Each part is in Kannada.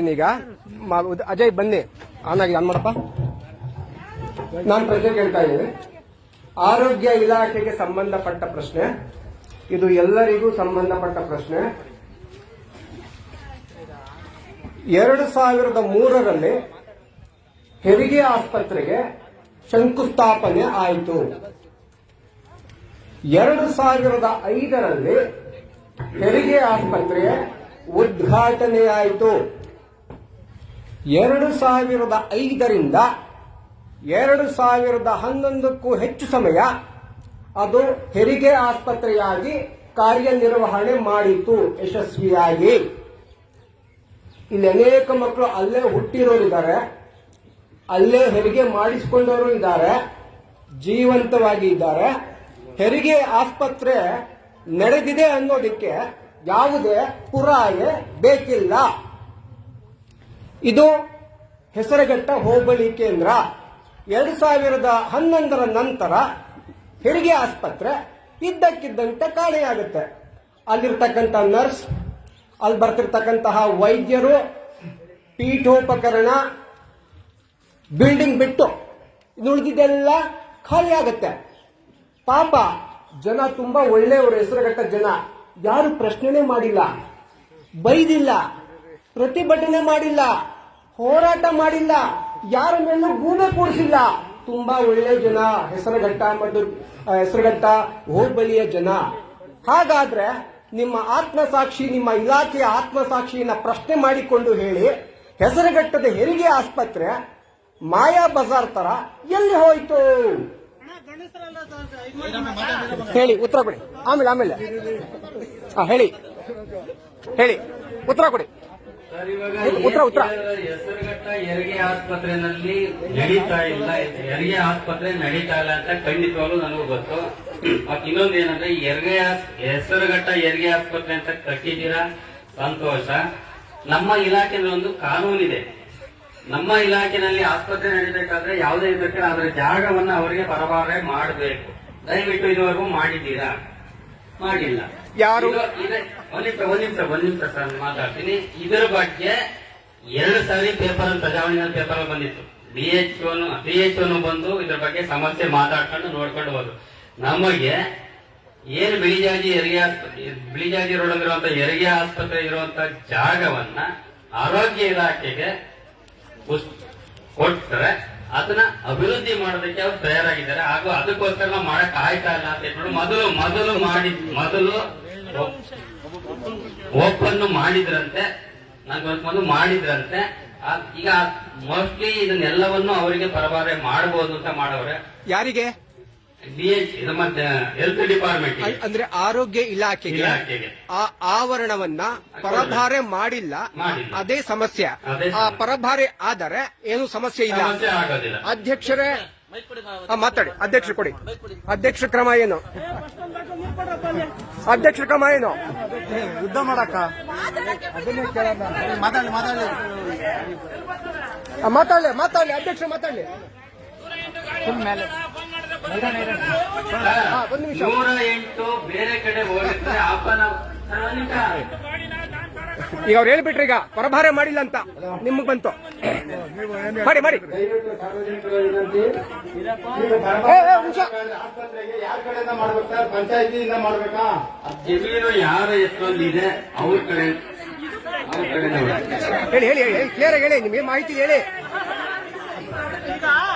ಈಗ ಅಜಯ್, ಬನ್ನಿ. ಆನ್ ಆಗಿದೆ, ಆನ್ ಮಾಡಪ್ಪ. ನಾನು ಪ್ರಶ್ನೆ ಕೇಳ್ತಾ ಇದ್ದೀನಿ. ಆರೋಗ್ಯ ಇಲಾಖೆಗೆ ಸಂಬಂಧಪಟ್ಟ ಪ್ರಶ್ನೆ. ಇದು ಎಲ್ಲರಿಗೂ ಸಂಬಂಧಪಟ್ಟ ಪ್ರಶ್ನೆ. ಎರಡು ಸಾವಿರದ ಮೂರರಲ್ಲಿ ಹೆರಿಗೆ ಆಸ್ಪತ್ರೆಗೆ ಶಂಕುಸ್ಥಾಪನೆ ಆಯಿತು. ಎರಡು ಸಾವಿರದ ಐದರಲ್ಲಿ ಹೆರಿಗೆ ಆಸ್ಪತ್ರೆ ಉದ್ಘಾಟನೆಯಾಯಿತು ಎರಡು ಸಾವಿರದ ಐದರಿಂದ ಎರಡು ಸಾವಿರದ ಹನ್ನೊಂದಕ್ಕೂ ಹೆಚ್ಚು ಸಮಯ ಅದು ಹೆರಿಗೆ ಆಸ್ಪತ್ರೆಯಾಗಿ ಕಾರ್ಯನಿರ್ವಹಣೆ ಮಾಡಿತು ಯಶಸ್ವಿಯಾಗಿ. ಇಲ್ಲಿ ಅನೇಕ ಮಕ್ಕಳು ಅಲ್ಲೇ ಹುಟ್ಟಿರೋರಿದ್ದಾರೆ, ಅಲ್ಲೇ ಹೆರಿಗೆ ಮಾಡಿಸಿಕೊಂಡವರು ಇದ್ದಾರೆ, ಜೀವಂತವಾಗಿ ಇದ್ದಾರೆ. ಹೆರಿಗೆ ಆಸ್ಪತ್ರೆ ನಡೆದಿದೆ ಅನ್ನೋದಕ್ಕೆ ಯಾವುದೇ ಪುರಾವೆ ಬೇಕಿಲ್ಲ. ಇದು ಹೆಸರಘಟ್ಟ ಹೋಬಳಿ ಕೇಂದ್ರ. ಎರಡು ಸಾವಿರದ ಹನ್ನೊಂದರ ನಂತರ ಹೆರಿಗೆ ಆಸ್ಪತ್ರೆ ಇದ್ದಕ್ಕಿದ್ದಂತೆ ಕಾಣೆಯಾಗುತ್ತೆ ಅಲ್ಲಿರ್ತಕ್ಕಂಥ ನರ್ಸ್, ಅಲ್ಲಿ ಬರ್ತಿರ್ತಕ್ಕಂತಹ ವೈದ್ಯರು, ಪೀಠೋಪಕರಣ, ಬಿಲ್ಡಿಂಗ್ ಬಿಟ್ಟು ಇನ್ನು ಉಳಿದಿದ್ದೆಲ್ಲ ಖಾಲಿ ಆಗುತ್ತೆ ಪಾಪ ಜನ ತುಂಬಾ ಒಳ್ಳೆಯವರು ಹೆಸರುಘಟ್ಟ ಜನ. ಯಾರು ಪ್ರಶ್ನೆನೇ ಮಾಡಿಲ್ಲ, ಬೈದಿಲ್ಲ. ಪ್ರತಿಭಟನೆ ಮಾಡಿಲ್ಲ, ಹೋರಾಟ ಮಾಡಿಲ್ಲ, ಯಾರ ಮೇಲೂ ಭೂಮಿ ಕೂಡಿಸಿಲ್ಲ ತುಂಬಾ ಒಳ್ಳೆ ಜನ, ಹೆಸರುಘಟ್ಟ ಮತ್ತು ಹೆಸರುಘಟ್ಟ ಹೋಬಳಿಯ ಜನ. ಹಾಗಾದ್ರೆ ನಿಮ್ಮ ಆತ್ಮಸಾಕ್ಷಿ, ನಿಮ್ಮ ಇಲಾಖೆಯ ಆತ್ಮಸಾಕ್ಷಿಯನ್ನ ಪ್ರಶ್ನೆ ಮಾಡಿಕೊಂಡು ಹೇಳಿ, ಹೆಸರುಘಟ್ಟದ ಹೆರಿಗೆ ಆಸ್ಪತ್ರೆ, ಮಾಯಾ ಬಜಾರ್ ತರ ಎಲ್ಲಿ ಹೋಯ್ತು? ಹೇಳಿ, ಉತ್ತರ ಕೊಡಿ. ಆಮೇಲೆ ಆಮೇಲೆ. ಹೇಳಿ. ಹೇಳಿ, ಉತ್ತರ ಕೊಡಿ. ಉತ್ತರ, ಉತ್ತರ. ಹೆಸರುಘಟ್ಟ ಹೆರಿಗೆ ಆಸ್ಪತ್ರೆನಲ್ಲಿ ನಡೀತಾ ಇಲ್ಲ. ಹೆರಿಗೆ ಆಸ್ಪತ್ರೆ ನಡೀತಾ ಇಲ್ಲ ಅಂತ ಖಂಡಿತವಾಗ್ಲೂ ನನಗೂ ಗೊತ್ತು. ಮತ್ ಇನ್ನೊಂದು ಏನಂದ್ರೆ ಹೆರಿಗೆ ಹೆಸರುಘಟ್ಟ ಹೆರಿಗೆ ಆಸ್ಪತ್ರೆ ಅಂತ ಕಟ್ಟಿದ್ದೀರಾ? ಸಂತೋಷ. ನಮ್ಮ ಇಲಾಖೆನಲ್ಲಿ ಒಂದು ಕಾನೂನಿದೆ. ನಮ್ಮ ಇಲಾಖೆನಲ್ಲಿ ಆಸ್ಪತ್ರೆ ನಡೀಬೇಕಾದ್ರೆ ಯಾವುದೇ ಇದಕ್ಕೆ ಅದರ ಜಾಗವನ್ನ ಅವರಿಗೆ ಪರಭಾರೆ ಮಾಡಬೇಕು. ದಯವಿಟ್ಟು ಇದುವರೆಗೂ ಮಾಡಿದ್ದೀರಾ? ಮಾಡಿಲ್ಲ. ಯಾರು? ನಿಮಿಷ ನಿಮಿಷ ಮಾತಾಡ್ತೀನಿ. ಇದರ ಬಗ್ಗೆ ಎರಡು ಸಾರಿ ಪೇಪರ್ ಪ್ರಜಾವಣಿ ಪೇಪರ್ ಬಂದಿತ್ತು. ಬಿ ಎಚ್ ಬಿ ಎಚ್ ಬಂದು ಇದ್ರ ಬಗ್ಗೆ ಸಮಸ್ಯೆ ಮಾತಾಡ್ಕೊಂಡು ನೋಡ್ಕೊಂಡು ಹೋದ್ರು. ನಮಗೆ ಏನು ಬಿಳಿಜಾಜಿ ಹೆರಿಗೆ ಆಸ್ಪತ್ರೆ, ಬಿಳಿಜಾಜಿ ರೋಡ್ ಇರುವಂತ ಹೆರಿಗೆ ಆಸ್ಪತ್ರೆ ಇರುವಂತ ಜಾಗವನ್ನ ಆರೋಗ್ಯ ಇಲಾಖೆಗೆ ಕೊಟ್ಟರೆ ಅದನ್ನ ಅಭಿವೃದ್ಧಿ ಮಾಡೋದಕ್ಕೆ ಅವ್ರು ತಯಾರಾಗಿದ್ದಾರೆ. ಹಾಗೂ ಅದಕ್ಕೋಸ್ಕರ ನಾವು ಮಾಡಕ್ ಆಯ್ತಾ ಇಲ್ಲ ಅಂತ ಹೇಳ್ಬಿಟ್ಟು ಮೊದಲು ಮೊದಲು ಮಾಡಿ ಮೊದಲು ಓಪನ್ ಮಾಡಿದ್ರಂತೆ ನಾನು ಮಾಡಿದ್ರಂತೆ. ಈಗ ಮೋಸ್ಟ್ಲಿ ಇದನ್ನೆಲ್ಲವನ್ನು ಅವರಿಗೆ ಪರಭಾರೆ ಮಾಡಬಹುದು ಅಂತ ಮಾಡವ್ರೆ. ಯಾರಿಗೆ? ಹೆಲ್ತ್ ಡಿಪಾರ್ಟ್ಮೆಂಟ್ ಅಂದ್ರೆ ಆರೋಗ್ಯ ಇಲಾಖೆಗೆ. ಆ ಆವರಣವನ್ನ ಪರಭಾರೆ ಮಾಡಿಲ್ಲ. ಅದೇ ಸಮಸ್ಯೆ. ಆ ಪರಭಾರೆ ಆದರೆ ಏನು ಸಮಸ್ಯೆ ಇಲ್ಲ. ಅಧ್ಯಕ್ಷರೇ ಮಾತಾಡಿ. ಅಧ್ಯಕ್ಷರು ಕೊಡಿ. ಅಧ್ಯಕ್ಷ ಕ್ರಮ ಏನು? ಅಧ್ಯಕ್ಷ ಕ್ರಮ ಏನು? ಯುದ್ಧ ಮಾಡಕ್ಕ? ಮಾತಾಡಿ ಮಾತಾಡಿ. ಆ, ಮಾತಾಡ್ಲಿ ಮಾತಾಡ್ಲಿ. ಅಧ್ಯಕ್ಷ ಮಾತಾಡಲಿ. ಹಾ, ಒಂದ್ ನಿಮಿಷ. ನೂರ ಎಂಟು ಬೇರೆ ಕಡೆ ಹೋಗಿದ್ರೆ ಆಪನ ಒಂದ್ ನಿಮಿಷ. ಈಗ ಅವ್ರು ಹೇಳ್ಬಿಟ್ರಿ ಈಗ ಪರಭಾರೆ ಮಾಡಿಲ್ಲ ಅಂತ. ನಿಮ್ಗೆ ಬಂತು. ಮಾಡಿ ಮಾಡಿ. ಪಂಚಾಯತಿಯಿಂದ ಮಾಡ್ಬೇಕಾ ಜಮೀನು ಯಾರ ಅವ್ರ ಕಡೆ ಹೇಳಿ ಹೇಳಿ ಹೇಳಿ. ಕ್ಲಿಯರ್ ಆಗಿ ಹೇಳಿ ನಿಮಗೆ ಮಾಹಿತಿ ಹೇಳಿ.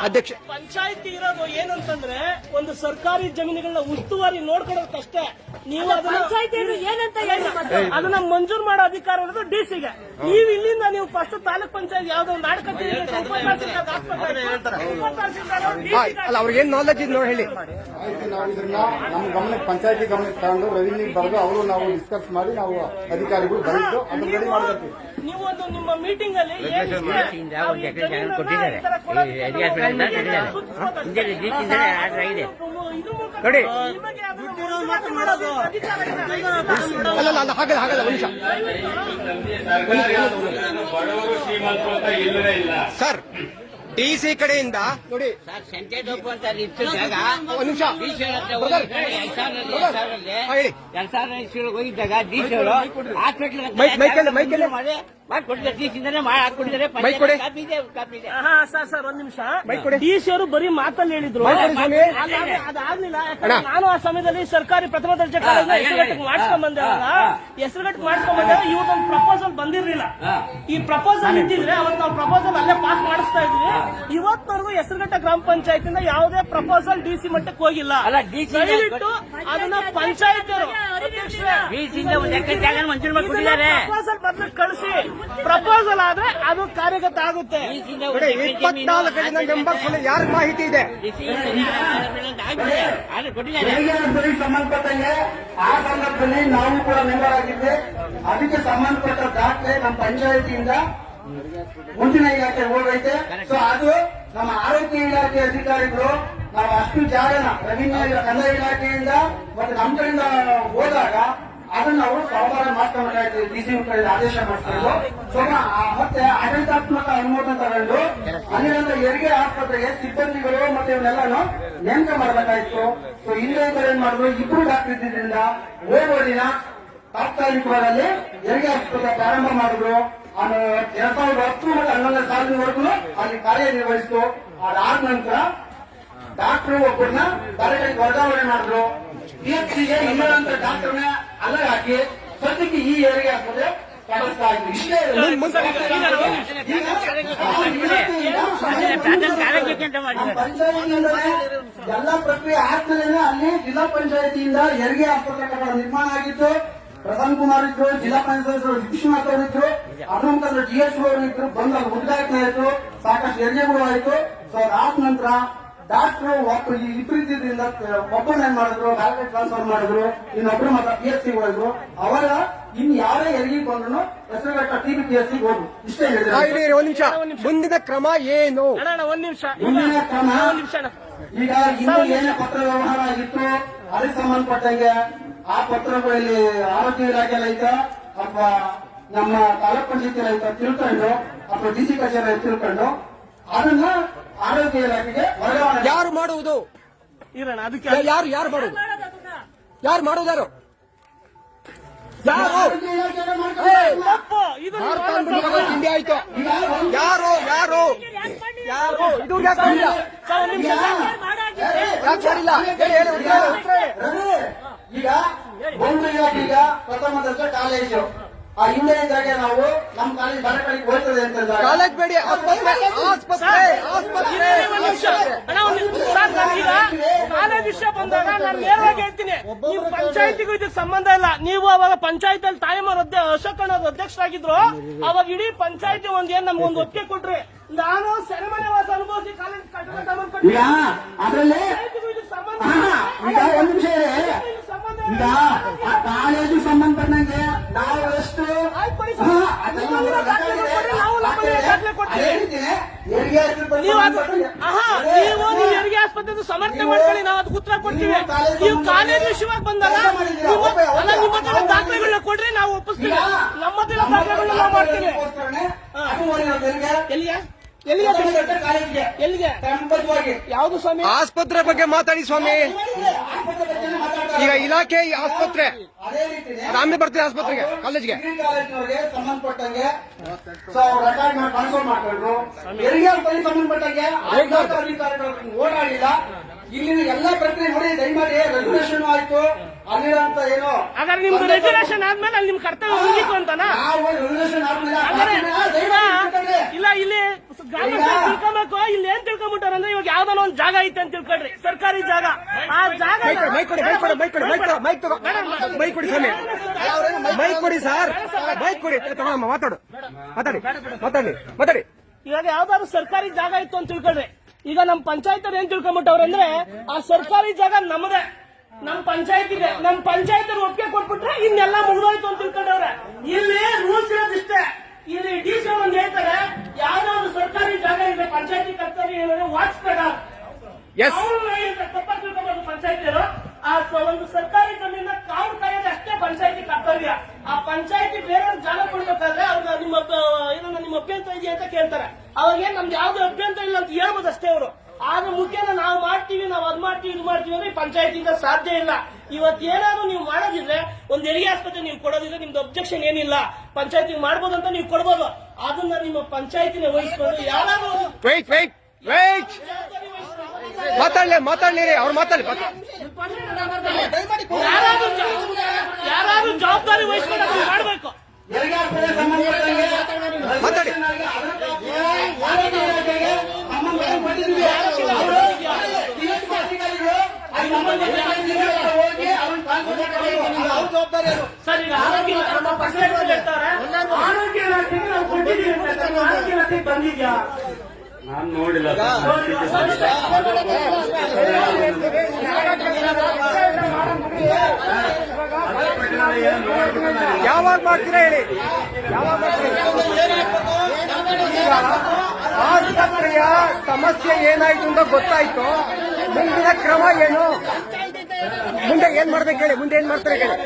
ಅಧ್ಯಕ್ಷ ಪಂಚಾಯತಿ ಇರೋದು ಏನಂತಂದ್ರೆ ಒಂದು ಸರ್ಕಾರಿ ಜಮೀನುಗಳನ್ನ ಉಸ್ತುವಾರಿ ನೋಡ್ಕೊಳೋದಕ್ಕಷ್ಟೇ ನೀವು ಏನಂತ ಅದನ್ನ ಮಂಜೂರು ಮಾಡೋ ಅಧಿಕಾರ ಇರೋದು ಡಿ ಸಿಗೆ ನೀವು ಇಲ್ಲಿಂದ ನೀವು ಫಸ್ಟ್ ತಾಲೂಕ್ ಪಂಚಾಯತ್ ಯಾವ್ದೋ ಒಂದು ಅಲ್ಲ ಅವ್ರಿಗೆ ಏನ್ ನಾಲೆಜ್ ಇದೆ ನೋಡಿ ಹೇಳಿ. ನಾವು ಇದನ್ನ ನಮ್ಮ ಗಮನಕ್ಕೆ ಪಂಚಾಯತಿ ಗಮನಕ್ಕೆ ತಗೊಂಡು ರೆವಿನ್ಯೂ ಬರೆದು ಅವರು ನಾವು ಡಿಸ್ಕಸ್ ಮಾಡಿ ನಾವು ಅಧಿಕಾರಿಗಳು ಬರೆದು ಅದನ್ನ ರೆಡಿ ಮಾಡಬೇಕು. ನೀವು ಒಂದು ನಿಮ್ಮ ಮೀಟಿಂಗ್ ಅಲ್ಲಿ ನೋಡಿ. ಸರ್ ಡಿ ಸಿ ಕಡೆಯಿಂದ ನೋಡಿ. ಒಂದ್ ನಿಮಿಷ. ಬ್ರದರ್, ಹೋಗಿದ್ದಾಗ ಬ್ರದರ್, ಹಾ, ಹೇಳಿ. ಎರಡ್ ಸಾವಿರದ ಹೋಗಿದ್ದಾಗ ಹಾಸ್ಪಿಟಲ್ ಮೈಕ್- ಮೈಕಲ್ಲಿ- ಮೈಕಲ್ಲಿ. ಬೈಕ್ ಕೊಡಿ. ಕಾಪಿ ಇದೆ ಕಾಪಿ ಇದೆ. ಹಾ ಸರ್ ಸರ್ ಒಂದ್ ನಿಮಿಷ. ಬೈಕ್ ಕೊಡಿ. ಡಿ ಸಿ ಅವರು ಬರೀ ಮಾತಲ್ಲಿ ಹೇಳಿದ್ರು. ಬೈಕ್ ಕೊಡಿ ಸ್ವಾಮಿ. ಅದಾಗ್ಲಿ- ಅದಾಗ್ಲಿಲ್ಲ ಯಾಕಂದ್ರೆ ನಾನು ಆ ಸಮಯದಲ್ಲಿ ಸರ್ಕಾರಿ ಪ್ರಥಮ ದರ್ಜೆ ಕಾಲೇಜ್ ಹೆಸರುಗಟ್ಟು ಮಾಡಿಸ್ಕೊಂಡ್ ಬಂದೆ ಮಾಡಿಸ್ಕೊಂಡ್ ಬಂದೆ ಇವತ್ತೊಂದು ಪ್ರಪೋಸಲ್ ಬಂದಿರ್ಲಿಲ್ಲ. ಈ ಪ್ರಪೋಸಲ್ ಇದ್ದಿದ್ರೆ ಅವತ್ತು ನಾವು ಪ್ರಪೋಸಲ್ ಅಲ್ಲೇ ಪಾಸ್ ಮಾಡಿಸ್ತಾ ಇದ್ವಿ. ಇವತ್ತವರೆಗೂ ಹೆಸರುಘಟ್ಟ ಗ್ರಾಮ ಪಂಚಾಯತ್ ಇಂದ ಯಾವುದೇ ಪ್ರಪೋಸಲ್ ಡಿಸಿ ಮಟ್ಟಕ್ಕೆ ಹೋಗಿಲ್ಲ. ಅಲ್ಲ, DC ಗೆ ದಯವಿಟ್ಟು ಅದನ್ನ ಪಂಚಾಯತ್ ಮಂಜೂರು ಕೊಟ್ಟಿದ್ದಾರೆ ಪ್ರಪೋಸಲ್ ಬದಲು ಕಳಿಸಿ ಪ್ರಪೋಸಲ್ ಆದ್ರೆ ಅದು ಕಾರ್ಯಗತ ಆಗುತ್ತೆ. ಇಪ್ಪತ್ನಾಲ್ಕರಿಂದ ಮೆಂಬರ್ಸ್ ಯಾರಿಗೆ ಮಾಹಿತಿ ಇದೆ? ಸಂಬಂಧಪಟ್ಟಂಗೆ ಆ ಸಂದರ್ಭದಲ್ಲಿ ನಾವು ಕೂಡ ಮೆಂಬರ್ ಆಗಿದ್ದೆ. ಅದಕ್ಕೆ ಸಂಬಂಧಪಟ್ಟ ದಾಖಲೆ ನಮ್ಮ ಪಂಚಾಯತಿಯಿಂದ ಮುಂದಿನ ಇಲಾಖೆ ಹೋಗೈತೆ. ಸೊ ಅದು ನಮ್ಮ ಆರೋಗ್ಯ ಇಲಾಖೆ ಅಧಿಕಾರಿಗಳು ನಾವು ಅಷ್ಟು ಜಾಗನ ರವೀಂದ್ರ ಕಂದಾಯ ಇಲಾಖೆಯಿಂದ ಮತ್ತೆ ನಮ್ಮ ಕಡೆಯಿಂದ ಹೋದಾಗ ಅದನ್ನ ಅವರು ಸಹಕಾರ ಮಾಡ್ಕೊಬೇಕಾಯ್ತು ಡಿ ಸಿ ಕಡೆ ಆದೇಶ ಆ- ಮತ್ತೆ ಆಡಳಿತಾತ್ಮಕ ಅನುಮೋದನೆ ತಗೊಂಡು ಅಲ್ಲಿಂದ ಹೆರಿಗೆ ಆಸ್ಪತ್ರೆಗೆ ಸಿಬ್ಬಂದಿಗಳು ಮತ್ತೆ ಇವನ್ನೆಲ್ಲಾನು ನೇಮಕ ಮಾಡಬೇಕಾಯ್ತು. ಸೊ ಇಲ್ಲೇ ಏನ್ ಮಾಡಿದ್ರು ಇಬ್ರು ಡಾಕ್ಟರ್ ಇದ್ದಿದ್ರಿಂದ ದಿನ ತಾತ್ಕಾಲಿಕವಾಗಿ ಹೆರಿಗೆ ಆಸ್ಪತ್ರೆ ಪ್ರಾರಂಭ ಮಾಡಿದ್ರು. ಎರಡ್ ಸಾವಿರದ ಹತ್ತು ಮತ್ತು ಹನ್ನೊಂದನೇ ಸಾಲಿನವರೆಗೂ ಅಲ್ಲಿ ಕಾರ್ಯನಿರ್ವಹಿಸಿತು. ಅದಾದ ನಂತರ ಡಾಕ್ಟರ್ ಒಬ್ಬರನ್ನ ಕಾರ್ಯಕ್ಕೆ ವರ್ಗಾವಣೆ ಮಾಡಿದ್ರು. ಪಿ ಎಚ್ ಸಿಗೆ ಇನ್ನೊಂದು ಡಾಕ್ಟರ್ನ ಅಲ್ಲೇ ಹಾಕಿ ಸದ್ಯಕ್ಕೆ ಈ ಏರಿಯಾ ಹಾಕಿದ್ರೆ ಎಲ್ಲ ಪ್ರಕ್ರಿಯೆ ಆದ್ಮೇಲೆ ಅಲ್ಲಿ ಜಿಲ್ಲಾ ಪಂಚಾಯತಿಯಿಂದ ಹೆರಿಗೆ ಆಸ್ಪತ್ರೆ ಕಟ್ಟಡ ನಿರ್ಮಾಣ ಆಗಿತ್ತು ಪ್ರಸನ್ನ ಕುಮಾರ್ ಇದ್ರು ಜಿಲ್ಲಾ ಪಂಚಾಯತ್ ವಿಶ್ವನಾಥ್ ಅವರು ಇದ್ರು ಅದ್ರ ಮುಖಾಂತರ ಡಿ ಎಸ್ ಅವರು ಇದ್ರು ಬಂದ್ ಅಲ್ಲಿ ಉದ್ಘಾಟನೆ ಆಯ್ತು ಸಾಕಷ್ಟು ಹೆರಿಗೆಗಳು ಆಯ್ತು ಸೊ ಅದಾದ ನಂತರ ಡಾಕ್ಟರ್ ಒಬ್ಬರು ಇಬ್ಬರಿದ್ದರಿಂದ ಒಬ್ಬರು ಏನ್ ಮಾಡಿದ್ರು ಬ್ಯಾಲೆಟ್ ಟ್ರಾನ್ಸ್ಫರ್ ಮಾಡಿದ್ರು ಇನ್ನೊಬ್ರು ಮಾತ್ರ ಪಿ ಎಸ್ ಸಿ ಹೋದ್ರು. ಅವರ ಇನ್ ಯಾರೇ ಹೆರಿಗೆ ಬಂದ್ರು Hesaraghatta T B P S C ಹೋದ್ರು. ಇಷ್ಟೇ ಹೇಳಿದ್ರೆ. ಒಂದ್ ನಿಮಿಷ. ಮುಂದಿನ ಕ್ರಮ ಏನು? ಒಂದ್ ನಿಮಿಷ. ಮುಂದಿನ ಕ್ರಮ ಈಗ ಇನ್ನು ಏನೇ ಪತ್ರ ವ್ಯವಹಾರ ಆಗಿತ್ತು ಅದಕ್ಕೆ ಸಂಬಂಧಪಟ್ಟಂಗೆ ಆ ಪತ್ರಗಳಲ್ಲಿ ಆರೋಗ್ಯ ಇಲಾಖೆ ಐತ ಅಥವಾ ನಮ್ಮ ತಾಲೂಕ್ ಪಂಚಾಯತಿ ರೈತ ತಿಳ್ಕೊಂಡು ಅಥವಾ ಡಿ ಸಿ ಕಚೇರಿ ತಿಳ್ಕೊಂಡು ಅದನ್ನ ಆರೋಗ್ಯ ಇಲಾಖೆಗೆ ವರ್ಗಾವಣೆ ಯಾರು ಮಾಡುವುದು? ಇರೋಣ ಅದಕ್ಕೆ ಯಾರು ಯಾರು ಮಾಡುವುದು? ಯಾರು ಮಾಡೋದು ಯಾರು ಯಾರು? ಆಯ್ತು. ಯಾರು? ಯಾರು? ಯಾರು? ಇದು ಯಾಕೆ ಮಾಡಿಲ್ಲ? ಮಾಡಿಲ್ಲ. ರವಿ, ಈಗ ಒಂದು ಇಲಾಖೆ ಈಗ ಪ್ರಥಮ ದರ್ಜೆ ಕಾಲೇಜು. ಆ ಹಿಂದೆ ನಾವು ನಮ್ಮ ಕಾಲೇಜ್ ಬರ ಕಡೆಗೆ ಹೋಗ್ತದೆ ಅಂತ ಕಾಲೇಜ್ ಬೇಡಿ ಆಸ್ಪತ್ರೆ ಆಸ್ಪತ್ರೆ ಕಾಲೇಜ್ ವಿಷಯ ಬಂದಾಗ ನಾನು ನೇರವಾಗಿ ಹೇಳ್ತೀನಿ. ನೀವು ಪಂಚಾಯತಿಗೂ ಇದಕ್ಕೆ ಸಂಬಂಧ ಇಲ್ಲ. ನೀವು ಅವಾಗ ಪಂಚಾಯತ್ ಅಲ್ಲಿ ತಾಯಮ್ಮರ ಅಶೋಕ್ ಅಣ್ಣ ಅಧ್ಯಕ್ಷರಾಗಿದ್ರು. ಅವಾಗ ಇಡೀ ಪಂಚಾಯತಿ ಒಂದ್ ಏನ್ ನಮ್ಗೆ ಒಂದು ಒಪ್ಪಿಗೆ ಕೊಟ್ರಿ. ನಾನು ಸೆರೆಮನೆ ವಾಸ ಅನುಭವಿಸಿ ಕಾಲೇಜ್ ಕಟ್ಟಡ ಅದರಲ್ಲಿ ಸಂಬಂಧ ಸಂಬಂಧ ಈಗ ಆ ಕಾಲೇಜು ಸಂಬಂಧಪಟ್ಟಂಗೆ ನಾವು ಎಷ್ಟು ಆಯ್ತು ಕೊಡಿ ಹಾ, ಸರ್. ಅದನ್ನ ನೀವು ನಾವು ದಾಖಲೆ ಕೊಡಿ, ನಾವು ದಾಖಲೆ ನಮ್ಮಲ್ಲಿ ದಾಖಲೆ ಕೊಡ್ತೀವಿ. ಅದೇ ರೀತಿ ಹೆರಿಗೆ ಆಸ್ಪತ್ರೆ ನೀವು ನೀವು ಹೆರಿಗೆ ಆಸ್ಪತ್ರೆ ಸಮರ್ಥನೆ ಮಾಡ್ಕೊಳ್ಳಿ ನಾವು ಅದಕ್ಕೆ ಉತ್ತರ ಕೊಡ್ತೀವಿ. ನೀವು ಕಾಲೇಜ್ ವಿಷಯವಾಗಿ ಬಂದಾಗ ಅಲ್ಲ ನಿಮ್ಮ ಹತ್ರ ದಾಖಲೆಗಳನ್ನ ಕೊಡ್ರಿ ನಾವು ಒಪ್ಪಿಸ್ತೀವಿ. ನಮ್ಮ ಹತ್ರ ದಾಖಲೆಗಳನ್ನ ನಾವು ಮಾಡ್ತೀವಿ. ಎಲ್ಲಿಗೆ? ಎಲ್ಲಿಗೆ? ಎಲ್ಲಿಗೆ? ಯಾವುದು ಸ್ವಾಮಿ? ಆಸ್ಪತ್ರೆ ಬಗ್ಗೆ ಮಾತಾಡಿ ಸ್ವಾಮಿ. ಈಗ ಇಲಾಖೆ ಈ ಆಸ್ಪತ್ರೆ ಆಮೇಲೆ ಬರ್ತೀವಿ ಆಸ್ಪತ್ರೆಗೆ ಕಾಲೇಜ್ಗೆ. ಸಂಬಂಧಪಟ್ಟಂಗೆ ಮಾಡ್ಕೊಂಡ್ರು. ಸಂಬಂಧಪಟ್ಟಂಗೆ? ಓಡಾಡಿಲ್ಲ. ಇಲ್ಲಿನ ಎಲ್ಲ ಪ್ರಕ್ರಿಯೆ ನೋಡಿ ದಯಮಾಡಿ ರೆಗ್ಯುಲೇಷನ್ ಆಯ್ತು. ಅಲ್ಲಿರಂತ ಏನು ಹಾಗಾದ್ರೆ ನಿಮ್ದು ರೆಗ್ಯುಲೇಷನ್ ಆದ್ಮೇಲೆ ಅಲ್ಲಿ ನಿಮ್ ಕರ್ತವ್ಯ ಮುಗೀತು ಅಂತಾನ? ರೆಗ್ಯುಲೇಷನ್ ಆದ್ಮೇಲೆ. ಇಲ್ಲ ಇಲ್ಲಿ ಗ್ರಾಮ ಈಗ- ತಿಳ್ಕೊಬೇಕು. ಇಲ್ಲಿ ಏನ್ ತಿಳ್ಕೊಂಬಿಟ್ಟಾರ ಅಂದ್ರೆ ಇವಾಗ ಯಾವ್ದಾನ ಒಂದ್ ಜಾಗ ಐತೆ ಅಂತ ತಿಳ್ಕೊಳ್ರಿ. ಸರ್ಕಾರಿ ಜಾಗ. ಆ ಜಾಗ ಮೈಕ್ ಕೊಡಿ, ಮೈಕ್ ಕೊಡಿ ಮೈಕ್ ಕೊಡಿ ಮೈಕ್ ತಗೋ, ಮೈಕ್ ಮೈಕ್ ಕೊಡಿ ಸ್ವಾಮಿ. ಮೈಕ್ ಕೊಡಿ ಸರ್. ಮೈಕ್ ಕೊಡಿ. ತಗೊಳಮ್ಮ ಮಾತಾಡು. ಮಾತಾಡಿ ಮಾತಾಡಿ ಮಾತಾಡಿ. ಇವಾಗ ಯಾವ್ದಾದ್ರು ಸರ್ಕಾರಿ ಜಾಗ ಇತ್ತು ಅಂತ ತಿಳ್ಕೊಳ್ರಿ. ಈಗ ನಮ್ ಪಂಚಾಯತ್ ಏನ್ ತಿಳ್ಕೊಂಬಿಟ್ಟವ್ರ ಅಂದ್ರೆ ಆ ಸರ್ಕಾರಿ ಜಾಗ ನಮ್ದೇ. ನಮ್ ಪಂಚಾಯತ್ ಇದೆ. ನಮ್ ಪಂಚಾಯತ್ ಒಪ್ಪಿಗೆ ಕೊಟ್ಬಿಟ್ರೆ ಇನ್ನೆಲ್ಲ ಮುಗಿದೋಯ್ತು ಅಂತ ತಿಳ್ಕೊಂಡವ್ರೆ. ಇಲ್ಲಿ ರೂಲ್ಸ್ ಇರೋದಿಷ್ಟೇ. ಇಲ್ಲಿ ಡಿ ಸಿ ಒಂದ್ ಹೇಳ್ತಾರೆ ಯಾವ್ದೋ ಒಂದು ಸರ್ಕಾರಿ ಜಾಗ ಇದೆ ಪಂಚಾಯತಿ ಕರ್ತವ್ಯ ವಾಚ್ಬೇಡ Yes. ತಪ್ಪ ತಿಳ್ಕೊಬೇಕು ಪಂಚಾಯತಿಯರು ಆ ಒಂದು ಸರ್ಕಾರಿ ಜಮೀನ ಕಾವು ಕಾಯೋದು ಅಷ್ಟೇ ಪಂಚಾಯತಿ ಕರ್ತವ್ಯ. ಆ ಪಂಚಾಯತಿ ಬೇರೆ ಜಾಗ ಕೊಡ್ಬೇಕಾದ್ರೆ ಅವ್ರ ನಿಮ್ಮ ಏನನ್ನ ನಿಮ್ಮ ಅಭ್ಯಂತರ ಇದೆಯಾ ಅಂತ ಕೇಳ್ತಾರೆ. ಅವಾಗ ಏನ್ ನಮ್ದು ಯಾವ್ದು ಅಭ್ಯಂತರ ಇಲ್ಲ ಅಂತ ಹೇಳ್ಬೋದು ಅಷ್ಟೇ ಅವರು. ಆದ್ರ ಮುಖ್ಯನ ನಾವು ಮಾಡ್ತೀವಿ ನಾವು ಅದ್ ಮಾಡ್ತೀವಿ ಇದು ಮಾಡ್ತೀವಿ ಅಂದ್ರೆ ಪಂಚಾಯತಿಯಿಂದ ಸಾಧ್ಯ ಇಲ್ಲ. ಇವತ್ತು ಏನಾದ್ರು ನೀವು ಮಾಡೋದಿದ್ರೆ ಒಂದು ಹೆರಿಗೆ ಆಸ್ಪತ್ರೆ ನೀವು ಕೊಡೋದಿದ್ರೆ ನಿಮ್ದು ಅಬ್ಜೆಕ್ಷನ್ ಏನಿಲ್ಲ. ಪಂಚಾಯತಿ ಮಾಡ್ಬೋದು ಅಂತ ನೀವು ಕೊಡ್ಬೋದು. ಅದನ್ನ ನಿಮ್ಮ ಪಂಚಾಯತಿನ ವಹಿಸ್ಕೊಂಡು ಯಾರಾದ್ರೂ ಮಾತಾಡ್ಲಿ ಮಾತಾಡ್ಲಿ ಅವ್ರು ಮಾತಾಡ್ಲಿ. ಯಾರಾದ್ರೂ ಜವಾಬ್ದಾರಿ ವಹಿಸ್ಕೊಂಡು ಮಾಡ್ಬೇಕು. ಮಾತಾಡಿ. ಆರೋಗ್ಯ ಸರ್ ಈಗ ಆರೋಗ್ಯ ಇಲಾಖೆಗೆ ನಾವು ಕೊಟ್ಟಿದ್ದೀವಿ ಇಲಾಖೆಗೆ ಬಂದಿದ್ಯಾ? ನಾನು ಯಾವಾಗ ಮಾಡ್ತೀರಾ ಹೇಳಿ? ಯಾವಾಗ ಆಸ್ಪತ್ರೆಯ ಸಮಸ್ಯೆ ಏನಾಯ್ತು ಅಂತ ಗೊತ್ತಾಯ್ತು. ಮುಂದಿನ ಕ್ರಮ ಏನು? ಮುಂದೆ ಏನ್ ಮಾಡ್ಬೇಕು ಹೇಳಿ? ಮುಂದೆ ಏನ್ ಮಾಡ್ತಾರೆ ಹೇಳಿ?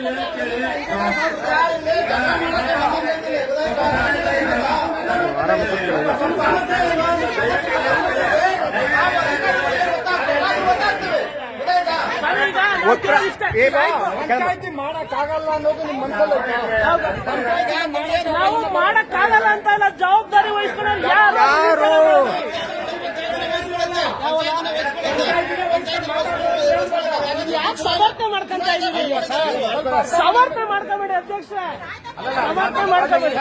ಈಗ ನಾವು ಮಾಡಕ್ಕಾಗಲ್ಲ ಅಂತ ಇಲ್ಲ ಜವಾಬ್ದಾರಿ ವಹಿಸ್ಕೊಂಡು ಯಾರು? ಸಮರ್ಥನೆ ಮಾಡ್ಕೊಂತ ಇದೀವಿ ಸಮರ್ಥನೆ ಮಾಡ್ಕೋಬೇಡಿ ಅಧ್ಯಕ್ಷ ಸಮರ್ಥನೆ ಮಾಡ್ಕೋಬೇಡಿ.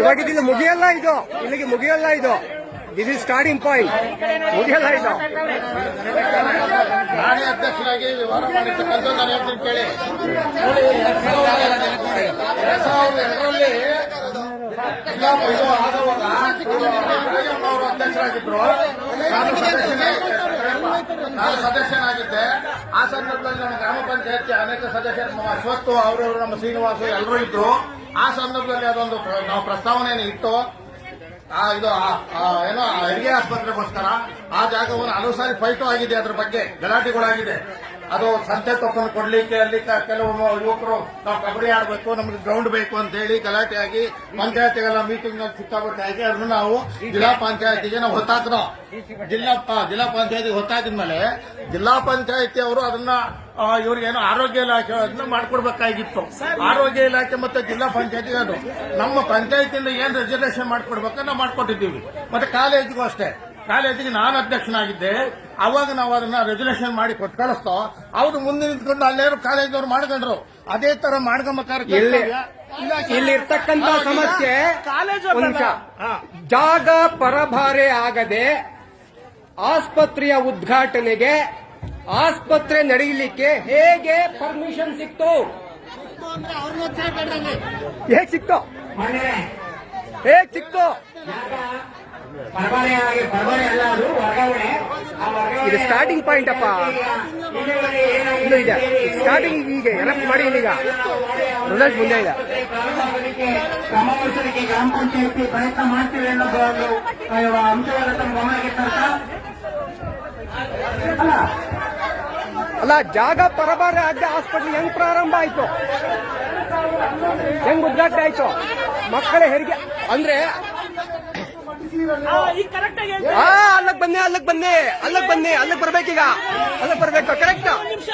ಇವಾಗ ಇದಿಲ್ಲಿ ಮುಗಿಯಲ್ಲ ಇದು. ಇಲ್ಲಿಗೆ ಮುಗಿಯಲ್ಲ ಇದು. ದಿಸ್ ಇಸ್ ಸ್ಟಾರ್ಟಿಂಗ್ ಪಾಯಿಂಟ್ ಮುಗಿಯಲ್ಲ ಇದು. ನಾನೇ ಅಧ್ಯಕ್ಷರಾಗಿ ವ್ಯವಹಾರ ಮಾಡಿರ್ತಕ್ಕಂಥ ನಾನು ಹೇಳ್ತೀನಿ ಕೇಳಿ. ಎರಡ್ ಸಾವಿರದ ಎರಡರಲ್ಲಿ ಇದು ಆಗುವಾಗ ಅವರು ಅಧ್ಯಕ್ಷರಾಗಿದ್ರು. ನಾನು ನಾನು ಆ ಸಂದರ್ಭದಲ್ಲಿ ನಮ್ಮ ಗ್ರಾಮ ಪಂಚಾಯಿತಿ ಅನೇಕ ಸದಸ್ಯರು ನಮ್ಮ ಅಶ್ವತ್ತು ಅವರು ನಮ್ಮ ಶ್ರೀನಿವಾಸ ಎಲ್ಲರೂ ಇದ್ರು. ಆ ಸಂದರ್ಭದಲ್ಲಿ ಅದೊಂದು ನಾವು ಪ್ರಸ್ತಾವನೆಯನ್ನು ಇಟ್ಟು, ಆ, ಇದು ಏನೋ ಹೆರಿಗೆ ಆಸ್ಪತ್ರೆಗೋಸ್ಕರ ಆ ಜಾಗವನ್ನು ಹಲವು ಸಾರಿ ಫೈಟು ಆಗಿದೆ ಅದ್ರ ಬಗ್ಗೆ ಗಲಾಟೆಗಳಾಗಿದೆ. ಅದು ಸಂತೆ ತಪ್ಪನ್ನು ಕೊಡ್ಲಿಕ್ಕೆ ಅಲ್ಲಿ ಕೆಲವು ಯುವಕರು ನಾವು ಕಬಡ್ಡಿ ಆಡಬೇಕು, ನಮ್ಗೆ ಗ್ರೌಂಡ್ ಬೇಕು ಅಂತ ಹೇಳಿ ಗಲಾಟೆ ಆಗಿ ಪಂಚಾಯತಿಗೆಲ್ಲ ಮೀಟಿಂಗ್ನಲ್ಲಿ ಸಿಕ್ಕಾಪಟ್ಟೆ ಆಗಿ ಅದನ್ನು ನಾವು ಜಿಲ್ಲಾ ಪಂಚಾಯತಿಗೆ ನಾವು ಹೊತ್ತಾಕ್ರು ಜಿಲ್ಲಾ ಜಿಲ್ಲಾ ಪಂಚಾಯತಿಗೆ ಹೊತ್ತಾಕಿದ್ಮೇಲೆ ಜಿಲ್ಲಾ ಪಂಚಾಯತಿ ಅವರು ಅದನ್ನ ಇವ್ರಿಗೇನೋ ಆರೋಗ್ಯ ಇಲಾಖೆ ಅದನ್ನ ಮಾಡ್ಕೊಡ್ಬೇಕಾಗಿತ್ತು. ಆರೋಗ್ಯ ಇಲಾಖೆ ಮತ್ತೆ ಜಿಲ್ಲಾ ಪಂಚಾಯತಿ ಅದು. ನಮ್ಮ ಪಂಚಾಯತಿಯಿಂದ ಏನ್ ರಿಸರ್ವೇಶನ್ ಮಾಡ್ಕೊಡ್ಬೇಕನ್ನ ಮಾಡ್ಕೊಟ್ಟಿದ್ದೀವಿ. ಮತ್ತೆ ಕಾಲೇಜಿಗೂ ಅಷ್ಟೇ. ಕಾಲೇಜಿಗೆ ನಾನು ಅಧ್ಯಕ್ಷನಾಗಿದ್ದೆ. ಅವಾಗ ನಾವು ಅದನ್ನ ರೆಸಲ್ಯೂಷನ್ ಮಾಡಿ ಕೊಟ್ಟು ಕಳಿಸ್ತೋ ಅವ್ರು ಮುಂದೆ ನಿಂತ್ಕೊಂಡು ಅಲ್ಲೇರು ಕಾಲೇಜವ್ರು ಮಾಡ್ಕೊಂಡ್ರು. ಅದೇ ತರ ಇಲ್ಲಿರ್ತಕ್ಕಂತ ಇಲ್ಲಿ ಇರ್ತಕ್ಕಂತ ಸಮಸ್ಯೆ ಜಾಗ ಪರಭಾರೆ ಆಗದೆ ಆಸ್ಪತ್ರೆಯ ಉದ್ಘಾಟನೆಗೆ ಆಸ್ಪತ್ರೆ ನಡೆಯಲಿಕ್ಕೆ ಹೇಗೆ ಪರ್ಮಿಷನ್ ಸಿಕ್ತು? ಹೇಗ್ ಸಿಕ್ತು? ಹೇಗ್ ಸಿಕ್ತು? ಪರಬಾರೆಯಾಗಿ ಪರಬಾರೆ ಅಲ್ಲ ಅದು ವರ್ಗಾವಣೆ. ಇದು ಸ್ಟಾರ್ಟಿಂಗ್ ಪಾಯಿಂಟ್ ಅಪ್ಪ. ಇನ್ನು ಇದೆ ಸ್ಟಾರ್ಟಿಂಗ್ ಈಗ ಎಲೆಕ್ಟ್ ಮಾಡಿ ಈಗ. ರಿಸಲ್ಟ್ ಮುಂದೆ ಇದೆ ಪ್ರಾರಂಭಕ್ಕೆ ಕ್ರಮ ಗ್ರಾಮ ಪಂಚಾಯತಿ ಪ್ರಯತ್ನ ಮಾಡ್ತೀವಿ ಅನ್ನೋ ಒಂದು ಅಂಶವಾದ ತಮ್ಮ ಗಮನಕ್ಕೆ ತರ್ತಾ. ಅಲ್ಲ. ಅಲ್ಲ ಜಾಗ ಪರಬಾರ ಆದ್ಯ ಹಾಸ್ಪಿಟಲ್ ಹೆಂಗ್ ಪ್ರಾರಂಭ ಆಯ್ತು? ಹೆಂಗ್ ಉದ್ಘಾಟನೆ ಆಯ್ತು? ಮಕ್ಕಳ ಹೆರಿಗೆ ಅಂದ್ರೆ ಆ, ಈಗ ಕರೆಕ್ಟ್ ಆಗಿ ಹೇಳ್ತೀನಿ. ಆ ಅಲ್ಲಕ್ ಬನ್ನಿ ಅಲ್ಲಕ್ ಬನ್ನಿ ಅಲ್ಲಕ್ ಬನ್ನಿ ಅಲ್ಲಕ್ ಬರ್ಬೇಕೀಗ ಅಲ್ಲಕ್ ಬರ್ಬೇಕು ಕರೆಕ್ಟ್ ಒಂದ್ ನಿಮಿಷ.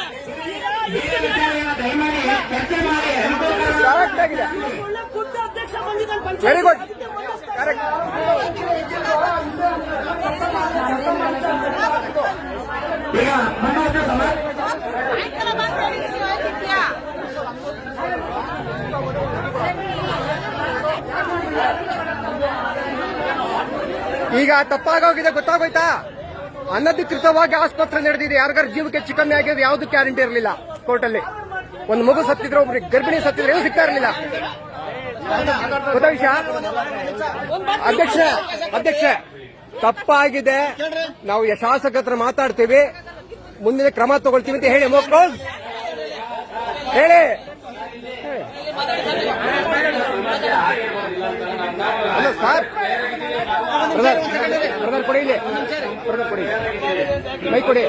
ವಿಚಾರವನ್ನು ದಯಮಾಡಿ ಚರ್ಚೆ ಮಾಡಿ ಅನುಕೂಲಕರ ಕರೆಕ್ಟ್ ಆಗಿದೆ. ಒಳ್ಳೆ ಖುದ್ದು ಅಧ್ಯಕ್ಷ ಬಂದಿದ್ದಾನೆ ವೆರಿ ಗುಡ್ ಕರೆಕ್ಟ್ ಈಗ ಈಗ ತಪ್ಪಾಗೋಗಿದೆ, ಗೊತ್ತಾಗೋಯ್ತಾ? ಅನಧಿಕೃತವಾಗಿ ಆಸ್ಪತ್ರೆ ನಡೆದಿದೆ. ಯಾರಿಗಾರ ಜೀವಕ್ಕೆ ಚಿಕ್ಕಮ್ಮಿ ಕಮ್ಮಿ ಆಗಿದ್ರೆ ಯಾವ್ದು ಗ್ಯಾರಂಟಿ ಇರಲಿಲ್ಲ ಕೋರ್ಟಲ್ಲಿ. ಒಂದು ಮಗು ಸತ್ತಿದ್ರೆ ಒಬ್ರು ಗರ್ಭಿಣಿ ಸತ್ತಿದ್ರೆ ಏನು ಸಿಗ್ತಾ ಇರಲಿಲ್ಲ. ವಿಷಯ? ಅಧ್ಯಕ್ಷ ಅಧ್ಯಕ್ಷ ತಪ್ಪಾಗಿದೆ. ನಾವು ಶಾಸಕರ ಹತ್ರ ಮಾತಾಡ್ತೀವಿ. ಮುಂದಿನ ಕ್ರಮ ತಗೊಳ್ತೀವಿ ಅಂತ ಹೇಳಿ ಕ್ಲೋಸ್ ಹೇಳಿ. ಸರ್ ಬ್ರದರ್ ಕೊಡಿ ಇಲ್ಲಿ. ಕೊಡಿ. ಮೈ ಕೊಡಿ.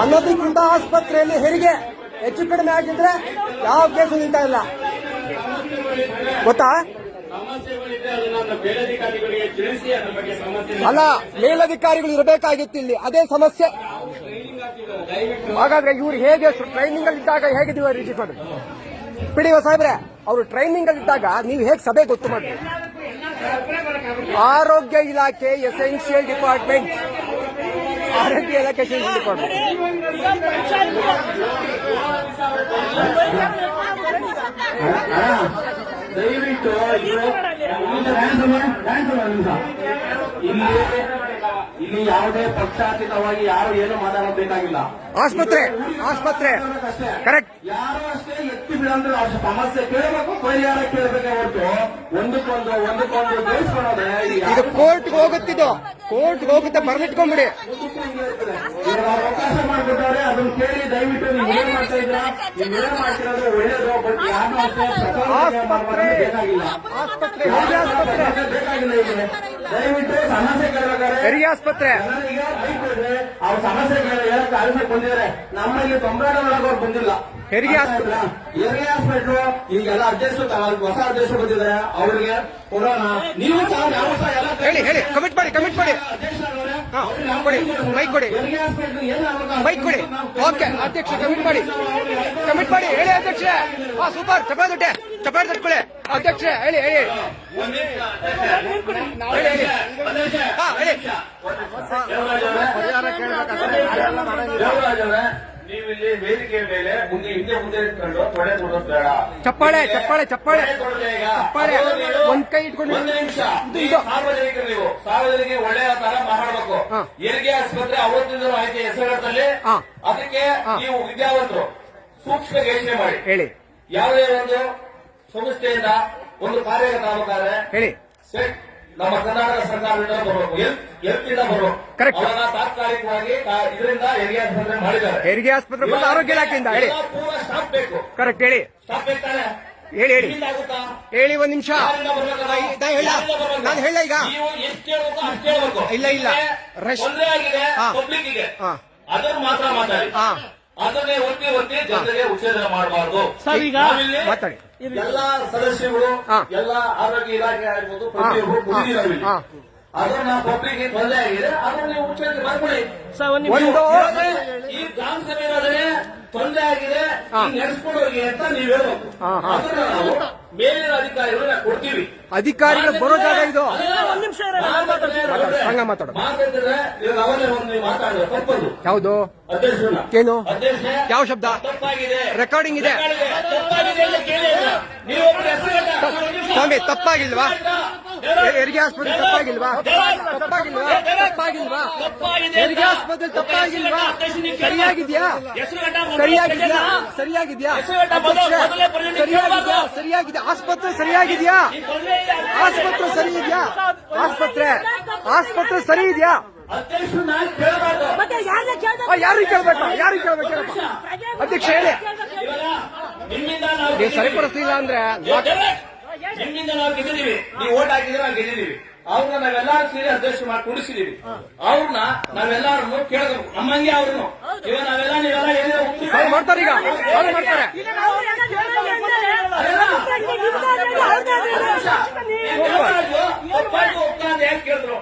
ಅನ್ನೋದಕ್ಕಿಂತ ಆಸ್ಪತ್ರೆಯಲ್ಲಿ ಹೆರಿಗೆ ಹೆಚ್ಚು ಕಡಿಮೆ ಆಗಿದ್ರೆ ಯಾವ ಕೇಸು ನಿಂತ ಇಲ್ಲ. ಗೊತ್ತಾ? ಸಮಸ್ಯೆಗಳಿದ್ರೆ ಅದನ್ನ ಮೇಲಧಿಕಾರಿಗಳಿಗೆ ತಿಳಿಸಿ ಅದ್ರ ಬಗ್ಗೆ ಸಮಸ್ಯೆ ಅಲ್ಲ ಮೇಲಧಿಕಾರಿಗಳು ಇರಬೇಕಾಗಿತ್ತು ಇಲ್ಲಿ. ಅದೇ ಸಮಸ್ಯೆ. ಹಾಗಾದ್ರೆ ಇವ್ರು ಹೇಗೆ ಟ್ರೈನಿಂಗ್ ಅಲ್ಲಿ ಇದ್ದಾಗ ಹೇಗಿದೀವ ರೀತಿ ಮಾಡಿ ಬಿಡಿ ಸಾಹೇಬ್ರೆ ಅವರು ಟ್ರೈನಿಂಗ್ ಅಲ್ಲಿ ಇದ್ದಾಗ ನೀವು ಹೇಗೆ ಸಭೆ ಗೊತ್ತು ಮಾಡಿ ಆರೋಗ್ಯ ಇಲಾಖೆ ಎಸೆನ್ಷಿಯಲ್ ಡಿಪಾರ್ಟ್ಮೆಂಟ್ ಆರೋಗ್ಯ ಇಲಾಖೆ ಎಸೆನ್ಷಿಯಲ್ ಡಿಪಾರ್ಟ್ಮೆಂಟ್ ದಯವಿಟ್ಟು. ಇಲ್ಲಿ ಇಲ್ಲಿ ಯಾವುದೇ ಪಕ್ಷಾತೀತವಾಗಿ ಯಾರು ಏನು ಮಾತಾಡಬೇಕಾಗಿಲ್ಲ ಆಸ್ಪತ್ರೆ ಆಸ್ಪತ್ರೆ. ಕರೆಕ್ಟ್ ಯಾರು ಅಷ್ಟೇ ಎತ್ತಿ ಬಿಡಂದ್ರೆ ಅವ್ರ ಸಮಸ್ಯೆ ಕೇಳಬೇಕು ಪರಿಹಾರ ಕೇಳಬೇಕೆ ಹೊರತು? ಒಂದಕ್ಕೊಂದು ಒಂದಕ್ಕೊಂದು ಜಯಿಸ್ಕೊಳ್ಳೋದೆ ಇದು ಕೋರ್ಟ್ಗೆ ಹೋಗುತ್ತಿದ್ದು. ಕೋರ್ಟ್ಗೆ ಹೋಗುತ್ತೆ ಅವ್ರು ಅವಕಾಶ ಮಾಡ್ಬಿಟ್ಟಾರೆ ಅದನ್ನ ಕೇಳಿ ದಯವಿಟ್ಟು ನೀವು ಏನ್ ಮಾಡ್ತಾ ಇದ್ರ ನೀವು ಏನ್ ಮಾಡ್ತಿರೋದು ಒಳ್ಳೇದು ಬಟ್ ಯಾರು ಆಸ್ಪತ್ರೆ. ಆಸ್ಪತ್ರೆ. ಆಸ್ಪತ್ರೆ ಬೇಕಾಗಿಲ್ಲ ಇಲ್ಲಿ ದಯವಿಟ್ಟು ಸಮಸ್ಯೆ ಕೇಳಬೇಕಾದ್ರೆ ಸರಿ ಆಸ್ಪತ್ರೆ. ಅವ್ರ ಸಮಸ್ಯೆ ಕೇಳಿ ಆಲ್ಸಕ್ ಬಂದಿದ್ದಾರೆ. ನಮ್ಮಲ್ಲಿ ಒಳಗೆ ಅವ್ರು ಬಂದಿಲ್ಲ. ಹೆರಿಗೆ. ಹೆರಿಗೆ ಹಾಸ್ಪಿಟ್ಲು ಈಗೆಲ್ಲ ಅಧ್ಯಕ್ಷರು ಹೊಸ ಅಧ್ಯಕ್ಷರು ಬಂದಿದ್ದಾರೆ. ಅವ್ರಿಗೆ ಕೊಡೋಣ. ನೀವು ಸಹ ನಾವು ಸಹ ಎಲ್ಲ ಹೇಳಿ ಹೇಳಿ ಕಮಿಟ್ ಮಾಡಿ ಕಮಿಟ್ ಮಾಡಿ. ಹಾ, ಕೊಡಿ, ಬೈಕ್ ಮೈಕ್ ಕೊಡಿ. ಬೈಕ್ ಕೊಡಿ. ಓಕೆ ಅಧ್ಯಕ್ಷ ಕಮಿಟ್ ಮಾಡಿ. ಕಮಿಟ್ ಮಾಡಿ ಹೇಳಿ ಅಧ್ಯಕ್ಷ. ಹಾ ಸೂಪರ್ ಚಪಾತಿ ದೊಡ್ಡೆ ಚಪಾತಿ ತಟ್ಕೊಳ್ಳಿ ಅಧ್ಯಕ್ಷ ಹೇಳಿ ಹೇಳಿ. ಹೇಳಿ ಹೇಳಿ. ಹಾ ಹೇಳಿ. ದೇವರಾಜ್ ಅವರೇ ನೀವು ವೇದಿಕೆ ಮೇಲೆ ಮುಂದೆ ಹಿಂದೆ ಮುಂದೆ ಇಟ್ಕೊಂಡು ತೊಡೆ ತೊಡೋದು ಬೇಡ ಚಪ್ಪಾಳೆ ಚಪ್ಪಾಳೆ. ಚಪ್ಪಾಳೆ. ಚಪ್ಪಾಳೆ ಒಂದ್ ಕೈ ಇಟ್ಕೊಂಡು ಒಂದು ನಿಮಿಷ. ಸಾರ್ವಜನಿಕರು ನೀವು ಸಾರ್ವಜನಿಕ ಒಳ್ಳೆಯ ತರ ಮಾತಾಡಬೇಕು. ಹೆರಿಗೆ ಆಸ್ಪತ್ರೆ ಅವತ್ತಿಂದ ಆಯ್ಕೆ ಹೆಸರಲ್ಲಿ. ಅದಕ್ಕೆ ನೀವು ವಿದ್ಯಾವಂತರು ಸೂಕ್ಷ್ಮ ಯೋಚನೆ ಮಾಡಿ. ಹೇಳಿ. ಯಾವುದೇ ಒಂದು ಸಂಸ್ಥೆಯಿಂದ ಒಂದು ಆಗಬೇಕಾದ್ರೆ ಹೇಳಿ. ಸೆಟ್ ನಮ್ಮ ಕರ್ನಾಟಕ ಸರ್ಕಾರದಿಂದ ಬರಬೇಕು. ಎಲ್ತಿಂದ ಇಂದ ಬರಬೇಕು. Correct. ಅವರನ್ನ ತಾತ್ಕಾಲಿಕವಾಗಿ ಇದರಿಂದ ಹೆರಿಗೆ ಆಸ್ಪತ್ರೆ ಮಾಡಿದ್ದಾರೆ. ಹೆರಿಗೆ ಆಸ್ಪತ್ರೆ ಬಂದು ಆರೋಗ್ಯ ಇಲಾಖೆಯಿಂದ ಹೇಳಿ. ಎಲ್ಲ ಪೂರ್ವ ಬೇಕು. ಕರೆಕ್ಟ್ ಹೇಳಿ. ಸ್ಟಾಪ್ ಬೇಕಾನೆ ಹೇಳಿ ಹೇಳಿ. ಹೇಳಿ ಒಂದ್ ನಿಮಿಷ. ನಾನು ಹೇಳ ಈಗ. ನೀವು ಎಷ್ಟು ಹೇಳ್ಬೇಕು ಅಷ್ಟು ಹೇಳ್ಬೇಕು ಇಲ್ಲ, ಇಲ್ಲ. ರಶ್-. ಪಬ್ಲಿಕ್ ಹಾ. ಅದನ್ನ ಮಾತ್ರ ಮಾತಾಡಿ. ಹಾ. ಅದನ್ನೇ ಒತ್ತಿ ಒತ್ತಿ ಜನರಿಗೆ ಉತ್ತೇಜನ ಮಾಡಬಾರ್ದು ಸರ್, ಈಗ ಮಾತಾಡಿ ಎಲ್ಲಾ ಸದಸ್ಯರು. ಎಲ್ಲ ಆರೋಗ್ಯ ಇಲಾಖೆ ಆಗಿರ್ಬೋದು ಪ್ರತಿಯೊಬ್ಬರು. ಹಾ. ಅದನ್ನ ಪಬ್ಲಿಕ್ ತೊಂದರೆ ಆಗಿದೆ ಅದನ್ನ ನೀವು ಉಚ್ಚರಿಕೆ ಮಾಡ್ಕೊಳ್ಳಿ ಈ ಗ್ರಾಮ ಸಭೆ ತೊಂದರೆ ಆಗಿದೆ ನಡೆಸ್ಕೊಂಡೋಗಿ ಅಂತ ನೀವ್ ಹೇಳ್ಬೇಕು. ಅದನ್ನ ನಾವು ಮೇಲಿನ ಅಧಿಕಾರಿಗಳನ್ನ ಕೊಡ್ತೀವಿ. ಅಧಿಕಾರಿಗಳು ಬರೋ ಜಾಗ ಇದು. ಹಂಗ ಮಾತಾಡು. ಮಾತಾಡಿದ್ರೆ ಒಂದು ಮಾತಾಡೋದು ತಪ್ಪದು. ಯಾವುದು? ಏನು? ಯಾವ ಶಬ್ದ? ತಪ್ಪಾಗಿದೆ. ರೆಕಾರ್ಡಿಂಗ್ ಇದೆ. ಸ್ವಾಮಿ ತಪ್ಪಾಗಿಲ್ವಾ? ಹೆರಿಗೆ ಆಸ್ಪತ್ರೆ ತಪ್ಪಾಗಿಲ್ವಾ? ತಪ್ಪಾಗಿಲ್ವಾ? ತಪ್ಪಾಗಿಲ್ವಾ? ಹೆರಿಗೆ ಆಸ್ಪತ್ರೆ ತಪ್ಪಾಗಿಲ್ವಾ? ಸರಿಯಾಗಿದ್ಯಾ? ಸರಿಯಾಗಿದ್ಯಾ? ಸರಿಯಾಗಿದ್ಯಾ? ಸರಿಯಾಗಿದ್ಯಾ? ಸರಿಯಾಗಿದೆ ಆಸ್ಪತ್ರೆ ಸರಿಯಾಗಿದ್ಯಾ? ಆಸ್ಪತ್ರೆ ಸರಿ ಇದೆಯಾ ಆಸ್ಪತ್ರೆ ಆಸ್ಪತ್ರೆ ಸರಿ ಇದೆಯಾ ಯಾರು ಕೇಳ್ಬೇಕು? ಯಾರು ಕೇಳ್ಬೇಕು. ಅಧ್ಯಕ್ಷ ಹೇಳಿ. ಇವಾಗ ನಿಮ್ಮಿಂದ ನಾವು ನೀವು ಸರಿಪಡಿಸ್ಲಿಲ್ಲ ಅಂದ್ರೆ ನಿಮ್ಮಿಂದ ನಾವು ಗೆದ್ದಿದ್ದೀವಿ. ನೀವು ಓಟ್ ಹಾಕಿದ್ರೆ ನಾವು ಗೆದ್ದಿದ್ದೀವಿ. ಅವ್ರನ್ನ ನಾವೆಲ್ಲಾರು ಸೇರಿ ಅಧ್ಯಕ್ಷ ಮಾಡಿ ಕುಡಿಸಿದೀವಿ ಅವ್ರನ್ನ ನಾವೆಲ್ಲಾರು ಕೇಳಬೇಕು ನಮ್ಮಂಗೆ ಅವ್ರನ್ನು ಇವಾಗ ನಾವೆಲ್ಲ ನೀವೆಲ್ಲ ಮಾಡ್ತಾರೆ ಈಗ ಮಾಡ್ತಾರೆ ಕೇಳಿದ್ರು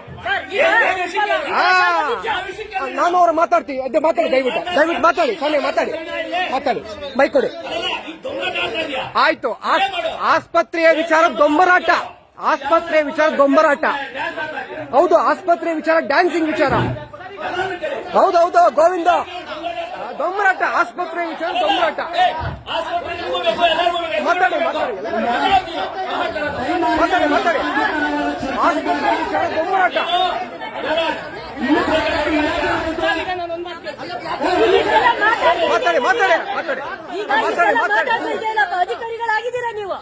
ನಾನು ಅವ್ರು ಮಾತಾಡ್ತೀವಿ ಅದೇ ಮಾತಾಡಿ ದಯವಿಟ್ಟು ದಯವಿಟ್ಟು ಮಾತಾಡಿ ಸೊನ್ನೆ ಮಾತಾಡಿ ಮಾತಾಡಿ ಮೈಕ್ ಕೊಡಿ ಆಯ್ತು ಆಸ್- ಆಸ್ಪತ್ರೆಯ ವಿಚಾರ ದೊಂಬರಾಟ ಆಸ್ಪತ್ರೆಯ ವಿಚಾರ ಗೊಂಬರಾಟ. ಹೌದು, ಆಸ್ಪತ್ರೆ ವಿಚಾರ ಡ್ಯಾನ್ಸಿಂಗ್ ವಿಚಾರ. ಹೌದೌದು ಗೋವಿಂದ. ಗೊಂಬರಾಟ, ಆಸ್ಪತ್ರೆ ವಿಚಾರ, ಗೊಂಬರಾಟ. ಮಾತಾಡಿ ಮಾತಾಡಿ. ಮಾತಾಡಿ ಆಸ್ಪತ್ರೆಯ ವಿಚಾರ ದೊಂಬರಾಟ ಮಾತಾಡಿ ಮಾತಾಡಿ ಮಾತಾಡಿ. ಮಾತಾಡಿ ಮಾತಾಡಿ. ನೀವು.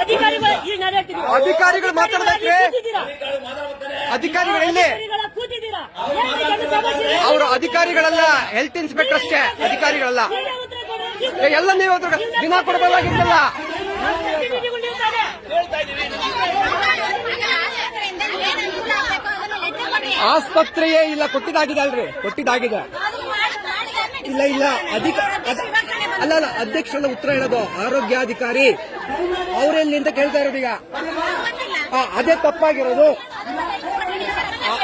ಅಧಿಕಾರಿಗಳು ನಾನು ಹೇಳ್ತೀನಿ. ಅಧಿಕಾರಿಗಳು ಮಾತಾಡ್ಬೇಕ್ರಿ? ಅಧಿಕಾರಿಗಳು ಇಲ್ಲಿ ಕೂತಿದ್ದೀರಾ? ಅವರು ಅಧಿಕಾರಿಗಳಲ್ಲ ಹೆಲ್ತ್ ಇನ್ಸ್ಪೆಕ್ಟರ್ ಅಷ್ಟೇ ಅಧಿಕಾರಿಗಳಲ್ಲ. ಎಲ್ಲ ನೀವು ಹೋದ್ರೆ ದಿನ ಕೊಡಬಲ್ಲ? ಆಸ್ಪತ್ರೆಯೇ ಇಲ್ಲ ಕೊಟ್ಟಿದ್ದಾಗಿದೆ ಅಲ್ರಿ ಕೊಟ್ಟಿದ್ದಾಗಿದೆ. ಇಲ್ಲ ಇಲ್ಲ ಅಧಿಕ ಅದ- ಅಲ್ಲ ಅಲ್ಲ ಅಧ್ಯಕ್ಷರನ್ನ ಉತ್ತರ ಹೇಳೋದು ಆರೋಗ್ಯಾಧಿಕಾರಿ ಅವರೆಲ್ಲಿ ಅಂತ ಕೇಳ್ತಾ ಇರೋದು ಈಗ ಆ, ಅದೇ ತಪ್ಪಾಗಿರೋದು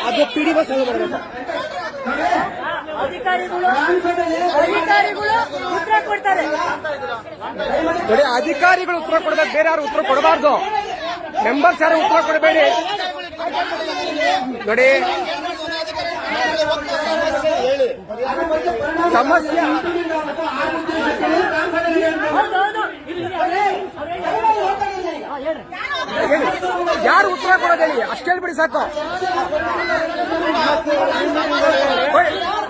ಅದು ಪಿಡಿ ಬಸ್ ಬರಬೇಕು ಅಧಿಕಾರಿಗಳು ಅಧಿಕಾರಿಗಳು ಉತ್ತರ ಕೊಡ್ತಾರೆ ನೋಡಿ ಅಧಿಕಾರಿಗಳು ಉತ್ತರ ಕೊಡಬೇಕು ಬೇರೆ ಯಾರು ಉತ್ತರ ಕೊಡಬಾರ್ದು ಮೆಂಬರ್ಸ್ ಯಾರು ಉತ್ತರ ಕೊಡಬೇಡಿ ನೋಡಿ ಸಮಸ್ಯೆ. ಹೇಳಿ ಯಾರು ಉತ್ತರ ಕೊಡೋದೇಳಿ ಅಷ್ಟು ಹೇಳ್ಬಿಡಿ ಸಾಕು.